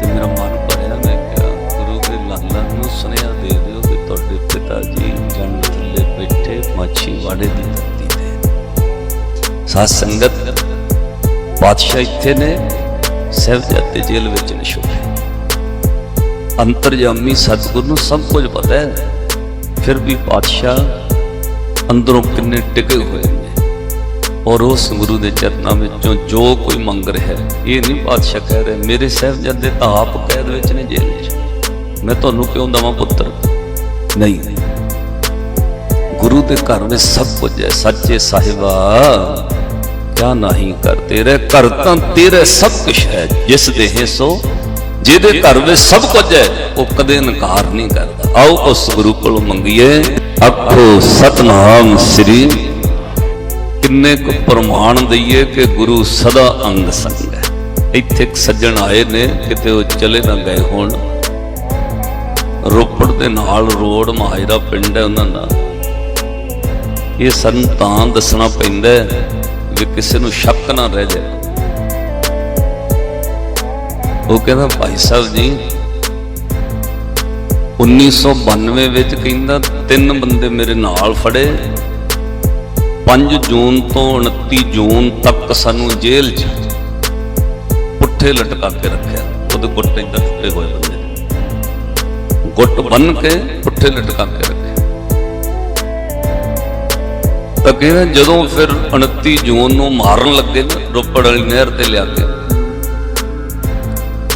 [SPEAKER 1] ਤੇ ਮੇਰਾ ਮਨ ਭਰਿਆ, ਮੈਂ ਕਿਹਾ, ਗੁਰੂ ਦੇ ਲਾਲਾ ਨੂੰ ਸੁਨੇਹਾ ਦੇ ਦਿਓ। ਤੁਹਾਡੇ ਪਿਤਾ ਜੀ ਜੰਨ ਥੱਲੇ ਬੈਠੇ ਮਾਛੀ ਵਾੜੇ ਦੀ ਧਰਤੀ ਤੇ। ਸਾਧ ਸੰਗਤ ਬਾਦਸ਼ਾਹ ਇੱਥੇ ਨੇ ਸਹਿਬਜ਼ਾਦੇ ਜੇਲ੍ਹ ਵਿੱਚ ਨੇ ਅੰਤਰਜਾਮੀ ਸਤਿਗੁਰ ਨੂੰ ਸਭ ਕੁਝ ਪਤਾ ਹੈ। ਫਿਰ ਵੀ ਪਾਤਸ਼ਾਹ ਅੰਦਰੋਂ ਕਿੰਨੇ ਟਿਕੇ ਹੋਏ ਨੇ। ਔਰ ਉਸ ਗੁਰੂ ਦੇ ਚਰਨਾਂ ਵਿੱਚੋਂ ਜੋ ਕੋਈ ਮੰਗ ਰਿਹਾ ਹੈ, ਇਹ ਨਹੀਂ ਪਾਤਸ਼ਾਹ ਕਹਿ ਰਿਹਾ ਮੇਰੇ ਸਾਹਿਬਜ਼ਾਦੇ ਤਾਂ ਆਪ ਕੈਦ ਵਿੱਚ ਨੇ ਜੇਲ੍ਹ ਵਿੱਚ। ਮੈਂ ਤੁਹਾਨੂੰ ਕਿਉਂ ਦਵਾਂ ਪੁੱਤਰ? ਨਹੀਂ। ਗੁਰੂ ਦੇ ਘਰ ਵਿੱਚ ਸਭ ਕੁਝ ਹੈ, ਸੱਚੇ ਸਾਹਿਬਾ, ਕਿਆ ਨਹੀਂ ਕਰ ਤੇਰੇ ਘਰ ਤਾਂ ਤੇਰੇ ਸਭ ਕੁਝ ਹੈ, ਜਿਸ ਦੇ ਹੈ ਸੋ, ਜਿਹਦੇ ਘਰ ਵਿੱਚ ਸਭ ਕੁਝ ਹੈ, ਉਹ ਕਦੇ ਇਨਕਾਰ ਨਹੀਂ ਕਰਦਾ। ਆਓ ਉਸ ਗੁਰੂ ਕੋਲੋਂ ਮੰਗੀਏ, ਆਖੋ, ਸਤਨਾਮ ਸ੍ਰੀ। ਕਿੰਨੇ ਕੁ ਪ੍ਰਮਾਣ ਦਈਏ ਕਿ ਗੁਰੂ ਸਦਾ ਅੰਗ ਸੰਗ ਹੈ। ਇੱਥੇ ਸੱਜਣ ਆਏ ਨੇ, ਕਿਤੇ ਉਹ ਚਲੇ ਨਾ ਗਏ ਹੋਣ। ਰੋਪੜ ਦੇ ਨਾਲ ਰੋਡ ਮਾਜਰਾ ਪਿੰਡ ਹੈ ਉਹਨਾਂ ਦਾ। ਇਹ ਸਾਨੂੰ ਤਾਂ ਦੱਸਣਾ ਪੈਂਦਾ ਵੀ ਕਿਸੇ ਨੂੰ ਸ਼ੱਕ ਨਾ ਰਹਿ ਜਾਏ। ਉਹ ਕਹਿੰਦਾ, ਭਾਈ ਸਾਹਿਬ ਜੀ 1992 ਵਿੱਚ ਕਹਿੰਦਾ, ਤਿੰਨ ਬੰਦੇ ਮੇਰੇ ਨਾਲ ਫੜੇ। 5 ਜੂਨ ਤੋਂ 29 ਜੂਨ ਤੱਕ ਸਾਨੂੰ ਜੇਲ੍ਹ 'ਚ ਪੁੱਠੇ ਲਟਕਾ ਕੇ ਰੱਖਿਆ। ਉਹਦੇ ਗੁੱਟ ਇੰਦਰ ਟੁੱਟੇ ਹੋਏ ਬੰਦੇ। ਗੁੱਟ ਬੰਨ ਕੇ ਪੁੱਠੇ ਲਟਕਾ ਕੇ ਰੱਖਿਆ ਤਾਂ ਕਹਿੰਦਾ ਜਦੋਂ ਫਿਰ 29 ਜੂਨ ਨੂੰ ਮਾਰਨ ਲੱਗੇ ਨਾ, ਰੋਪੜ ਵਾਲੀ ਨਹਿਰ ਤੇ ਲਿਆ ਕੇ।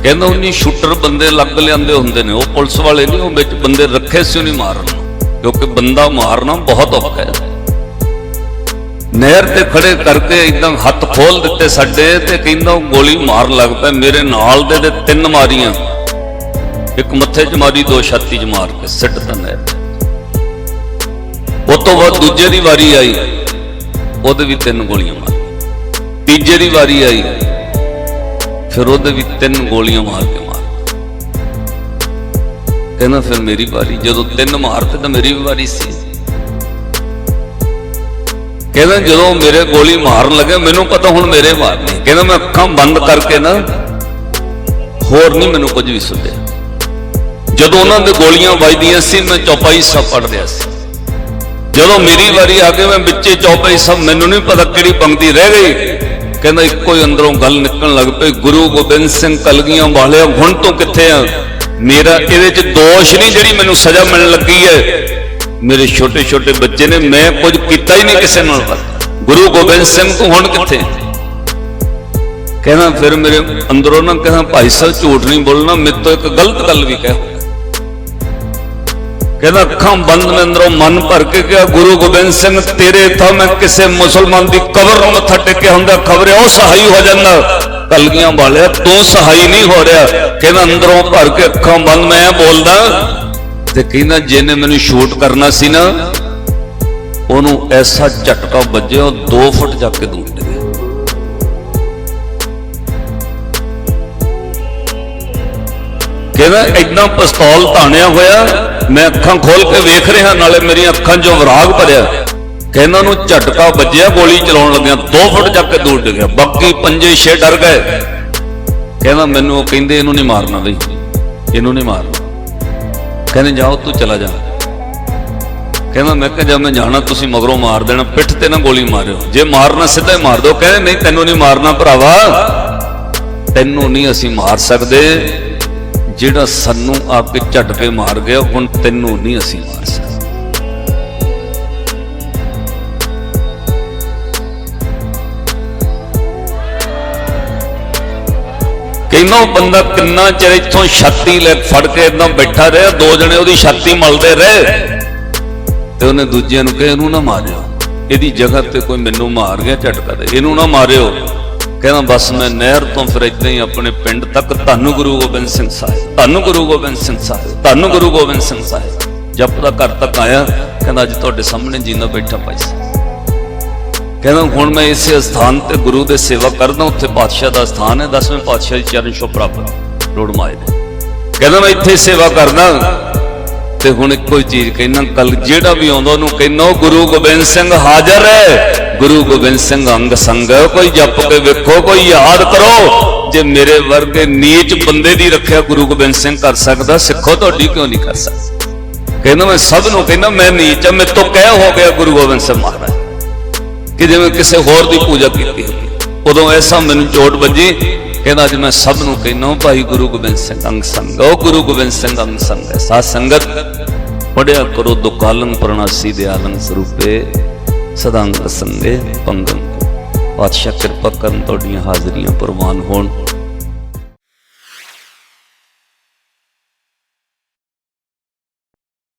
[SPEAKER 1] ਕਹਿੰਦਾ ਉਹਨੀ ਸ਼ੂਟਰ ਬੰਦੇ ਲੱਗ ਲਿਆਂਦੇ ਹੁੰਦੇ ਨੇ, ਉਹ ਪੁਲਿਸ ਵਾਲੇ ਨਹੀਂ, ਉਹ ਵਿੱਚ ਬੰਦੇ ਰੱਖੇ ਸੀ ਉਹਨੇ ਮਾਰਨ। ਨੂੰ ਕਿਉਂਕਿ ਬੰਦਾ ਮਾਰਨਾ ਬਹੁਤ ਔਖਾ ਹੈ। ਨਹਿਰ ਤੇ ਖੜੇ ਕਰਕੇ ਇਦਾਂ ਹੱਥ ਖੋਲ ਦਿੱਤੇ ਸਾਡੇ ਤੇ ਕਹਿੰਦਾ ਉਹ ਗੋਲੀ ਮਾਰਨ ਲੱਗ ਪਿਆ, ਮੇਰੇ ਨਾਲ ਦੇ ਦੇ ਤਿੰਨ ਮਾਰੀਆਂ। ਇੱਕ ਮੱਥੇ 'ਚ ਮਾਰੀ, ਦੋ ਛਾਤੀ 'ਚ ਮਾਰ ਕੇ ਸਿੱਟ ਤਾ ਨਹਿਰ ਉਹ ਤੋਂ ਬਾਅਦ ਦੂਜੇ ਦੀ ਵਾਰੀ ਆਈ, ਉਹਦੇ ਵੀ ਤਿੰਨ ਗੋਲੀਆਂ ਮਾਰ ਤੀਜੇ ਦੀ ਵਾਰੀ ਆਈ, ਫਿਰ ਉਹਦੇ ਵੀ ਤਿੰਨ ਗੋਲੀਆਂ ਮਾਰ ਕੇ ਮਾਰ ਕਹਿੰਦਾ ਫਿਰ ਮੇਰੀ ਵਾਰੀ, ਜਦੋਂ ਤਿੰਨ ਮਾਰਤੇ ਤਾਂ ਮੇਰੀ ਵੀ ਵਾਰੀ ਸੀ। ਕਹਿੰਦਾ ਜਦੋਂ ਮੇਰੇ ਗੋਲੀ ਮਾਰਨ ਲੱਗੇ, ਮੈਨੂੰ ਪਤਾ ਹੁਣ ਮੇਰੇ ਮਾਰਨੀ ਕਹਿੰਦਾ ਮੈਂ ਅੱਖਾਂ ਬੰਦ ਕਰਕੇ ਨਾ, ਹੋਰ ਨਹੀਂ ਮੈਨੂੰ ਕੁਝ ਵੀ ਸੁਣਿਆ। ਜਦੋਂ ਉਹਨਾਂ ਦੇ ਗੋਲੀਆਂ ਵੱਜਦੀਆਂ ਸੀ, ਮੈਂ ਚੌਪਾਈ ਸਭ ਰਿਹਾ ਸੀ। ਜਦੋਂ ਮੇਰੀ ਵਾਰੀ ਆ ਕੇ ਮੈਂ ਵਿੱਚੇ ਚੌਪਾਈ ਸਭ, ਮੈਨੂੰ ਨਹੀਂ ਪਤਾ ਕਿਹੜੀ ਪੰਕਤੀ ਰਹਿ ਗਈ। ਕਹਿੰਦਾ ਇੱਕੋ ਹੀ ਅੰਦਰੋਂ ਗੱਲ ਨਿਕਲਣ ਲੱਗ ਪਈ, ਗੁਰੂ ਗੋਬਿੰਦ ਸਿੰਘ ਕਲਗੀਆਂ ਵਾਲਿਆ, ਹੁਣ ਤੋਂ ਕਿੱਥੇ ਆ? ਮੇਰਾ ਇਹਦੇ 'ਚ ਦੋਸ਼ ਨਹੀਂ ਜਿਹੜੀ ਮੈਨੂੰ ਸਜ਼ਾ ਮਿਲਣ ਲੱਗੀ ਹੈ। ਮੇਰੇ ਛੋਟੇ ਛੋਟੇ ਬੱਚੇ ਨੇ, ਮੈਂ ਕੁਝ ਕੀਤਾ ਹੀ ਨਹੀਂ ਕਿਸੇ ਨਾਲ। ਗੁਰੂ ਗੋਬਿੰਦ ਸਿੰਘ ਤੂੰ ਹੁਣ ਕਿੱਥੇ ਕਹਿੰਦਾ ਫਿਰ ਮੇਰੇ ਅੰਦਰੋਂ ਨਾ ਕਹਿੰਦਾ ਭਾਈ ਸਾਹਿਬ ਝੂਠ ਨਹੀਂ ਬੋਲਣਾ, ਮੇਰੇ ਤੋਂ ਇੱਕ ਗਲਤ ਗੱਲ ਵੀ ਕਹਿ। ਕਹਿੰਦਾ, ਅੱਖਾਂ ਬੰਦ ਨੇ ਅੰਦਰੋਂ ਮਨ ਭਰ ਕੇ ਕਿਹਾ, ਗੁਰੂ ਗੋਬਿੰਦ ਸਿੰਘ, ਤੇਰੇ ਤਾਂ ਮੈਂ ਕਿਸੇ ਮੁਸਲਮਾਨ ਦੀ ਕਬਰ ਨੂੰ ਮੱਥਾ ਟੇਕਿਆ ਹੁੰਦਾ, ਖਬਰੇ ਉਹ ਸਹਾਈ ਹੋ ਜਾਂਦਾ ਕਲਗੀਆਂ ਵਾਲਿਆ, ਤੂੰ ਸਹਾਈ ਨਹੀਂ ਹੋ ਰਿਹਾ। ਕਹਿੰਦਾ, ਅੰਦਰੋਂ ਭਰ ਕੇ ਅੱਖਾਂ ਬੰਦ, ਮੈਂ ਬੋਲਦਾ, ਤੇ ਕਹਿੰਦਾ, ਜਿਹਨੇ ਮੈਨੂੰ ਸ਼ੂਟ ਕਰਨਾ ਸੀ ਨਾ, ਉਹਨੂੰ ਐਸਾ ਝਟਕਾ ਵੱਜਿਆ, ਉਹ 2 ਫੁੱਟ ਜਾ ਕੇ ਦੂਰ ਡਿੱਗਿਆ ਕਹਿੰਦਾ ਇਦਾਂ ਪਿਸਤੌਲ ਤਾਣਿਆ ਹੋਇਆ ਮੈਂ ਅੱਖਾਂ ਖੋਲ ਕੇ ਵੇਖ ਰਿਹਾ, ਨਾਲੇ ਮੇਰੀਆਂ ਅੱਖਾਂ 'ਚੋਂ ਵਿਰਾਗ ਭਰਿਆ। ਕਹਿੰਦਾ ਨੂੰ ਝਟਕਾ ਵੱਜਿਆ, ਗੋਲੀ ਚਲਾਉਣ ਲੱਗਿਆ 2 ਫੁੱਟ ਚੱਕ ਕੇ ਦੂਰ ਡਿੱਗਿਆ। ਬਾਕੀ ਪੰਜੇ ਛੇ ਡਰ ਗਏ। ਕਹਿੰਦਾ, ਮੈਨੂੰ ਉਹ ਕਹਿੰਦੇ, ਇਹਨੂੰ ਨਹੀਂ ਮਾਰਨਾ ਬਈ। ਇਹਨੂੰ ਨਹੀਂ ਮਾਰਨਾ। ਕਹਿੰਦੇ, ਜਾਓ, ਤੂੰ ਚਲਾ ਜਾ। ਕਹਿੰਦਾ, ਮੈਂ ਕਿਹਾ, ਜਦ ਮੈਂ ਜਾਣਾ, ਤੁਸੀਂ ਮਗਰੋਂ ਮਾਰ ਦੇਣਾ। ਪਿੱਠ ਤੇ ਨਾ ਗੋਲੀ ਮਾਰਿਓ। ਜੇ ਮਾਰਨਾ, ਸਿੱਧਾ ਹੀ ਮਾਰ ਦਿਓ। ਕਹਿੰਦੇ, ਨਹੀਂ, ਤੈਨੂੰ ਨਹੀਂ ਮਾਰਨਾ ਭਰਾਵਾ। ਤੈਨੂੰ ਨਹੀਂ ਅਸੀਂ ਮਾਰ ਸਕਦੇ। ਜਿਹੜਾ ਸਾਨੂੰ ਆ ਕੇ ਝਟਕੇ ਮਾਰ ਗਿਆ, ਹੁਣ ਤੈਨੂੰ ਨਹੀਂ ਅਸੀਂ ਮਾਰ ਸਕਦੇ। ਕਹਿੰਦਾ ਉਹ ਬੰਦਾ ਕਿੰਨਾ ਚਿਰ ਇੱਥੋਂ ਛਾਤੀ ਲੈ ਫੜ ਕੇ ਇਦਾਂ ਬੈਠਾ ਰਿਹਾ, ਦੋ ਜਣੇ ਉਹਦੀ ਛਾਤੀ ਮਲਦੇ ਰਹੇ। ਤੇ ਉਹਨੇ ਦੂਜਿਆਂ ਨੂੰ ਕਿਹਾ, ਇਹਨੂੰ ਨਾ ਮਾਰਿਓ। ਇਹਦੀ ਜਗ੍ਹਾ ਤੇ ਕੋਈ ਮੈਨੂੰ ਮਾਰ ਗਿਆ ਝਟਕਾ ਤੇ, ਇਹਨੂੰ ਨਾ ਮਾਰਿਓ। ਕਹਿੰਦਾ, ਬਸ ਮੈਂ ਨਹਿਰ ਤੋਂ ਫਿਰ ਇਦਾਂ ਹੀ ਆਪਣੇ ਪਿੰਡ ਤੱਕ ਧੰਨ ਗੁਰੂ ਗੋਬਿੰਦ ਸਿੰਘ ਸਾਹਿਬ, ਧੰਨ ਗੁਰੂ ਗੋਬਿੰਦ ਸਿੰਘ ਸਾਹਿਬ, ਧੰਨ ਗੁਰੂ ਗੋਬਿੰਦ ਸਿੰਘ ਸਾਹਿਬ, ਜਪ ਦਾ ਘਰ ਤੱਕ ਆਇਆ, ਕਹਿੰਦਾ, ਅੱਜ ਤੁਹਾਡੇ ਸਾਹਮਣੇ ਜੀਂਦਾ ਬੈਠਾ ਭਾਈ ਕਹਿੰਦਾ, ਹੁਣ ਮੈਂ ਇਸੇ ਸਥਾਨ ਤੇ ਗੁਰੂ ਦੇ ਸੇਵਾ ਕਰਦਾ, ਉੱਥੇ ਪਾਤਸ਼ਾਹ ਦਾ ਸਥਾਨ ਹੈ, ਦਸਵੇਂ ਪਾਤਸ਼ਾਹ ਦੀ ਚਰਨ ਛੋਹ ਪ੍ਰਾਪਤ ਰੋੜ ਮਾਏ ਦੇ। ਕਹਿੰਦਾ, ਮੈਂ ਇੱਥੇ ਸੇਵਾ ਕਰਦਾ ਤੇ ਹੁਣ ਇੱਕੋ ਹੀ ਚੀਜ਼ ਕਹਿਣਾ ਕੱਲ ਜਿਹੜਾ ਵੀ ਆਉਂਦਾ ਉਹਨੂੰ ਕਹਿਣਾ ਉਹ ਗੁਰੂ ਗੋਬਿੰਦ ਸਿੰਘ ਹਾਜ਼ਰ ਹੈ। ਗੁਰੂ ਗੋਬਿੰਦ ਸਿੰਘ ਅੰਗ ਸੰਗ ਹੈ, ਕੋਈ ਜਪ ਕੇ ਵੇਖੋ ਕੋਈ ਯਾਦ ਕਰੋ। ਜੇ ਮੇਰੇ ਵਰਗੇ ਨੀਚ ਬੰਦੇ ਦੀ ਰੱਖਿਆ ਗੁਰੂ ਗੋਬਿੰਦ ਸਿੰਘ ਕਰ ਸਕਦਾ ਸਿੱਖੋ ਤੁਹਾਡੀ ਕਿਉਂ ਨਹੀਂ ਕਰ ਸਕਦਾ? ਕਹਿੰਦਾ ਮੈਂ ਸਭ ਨੂੰ ਕਹਿੰਦਾ ਮੈਂ ਨੀਚ ਆ ਮੇਰੇ ਤੋਂ ਕਹਿ ਹੋ ਗਿਆ ਗੁਰੂ ਗੋਬਿੰਦ ਸਿੰਘ ਮਹਾਰਾਜ ਕਿ ਜਿਵੇਂ ਕਿਸੇ ਹੋਰ ਦੀ ਪੂਜਾ ਕੀਤੀ ਹੁੰਦੀ ਉਦੋਂ ਐਸਾ ਮੈਨੂੰ ਚੋਟ ਵੱਜੀ ਕਹਿੰਦਾ ਅੱਜ ਮੈਂ ਸਭ ਨੂੰ ਕਹਿੰਦਾ ਭਾਈ ਗੁਰੂ ਗੋਬਿੰਦ ਸਿੰਘ ਅੰਗ ਸੰਗ ਉਹ ਗੁਰੂ ਗੋਬਿੰਦ ਸਿੰਘ ਅੰਗ ਸੰਗ ਹੈ। ਸਾਧ ਸੰਗਤ ਪੜਿਆ ਕਰੋ ਦੁਕਾਲਨ ਪ੍ਰਣਾਸੀ ਦਿਆਲੰ ਸਰੂਪੇ ਸਦਾੰਗ ਸੰਗੇ ਪੰਗੰ ਪਾਤਸ਼ਾਹ ਕਿਰਪਾ ਕਰਨ ਤੁਹਾਡੀਆਂ ਹਾਜ਼ਰੀਆਂ ਪ੍ਰਵਾਨ ਹੋਣ।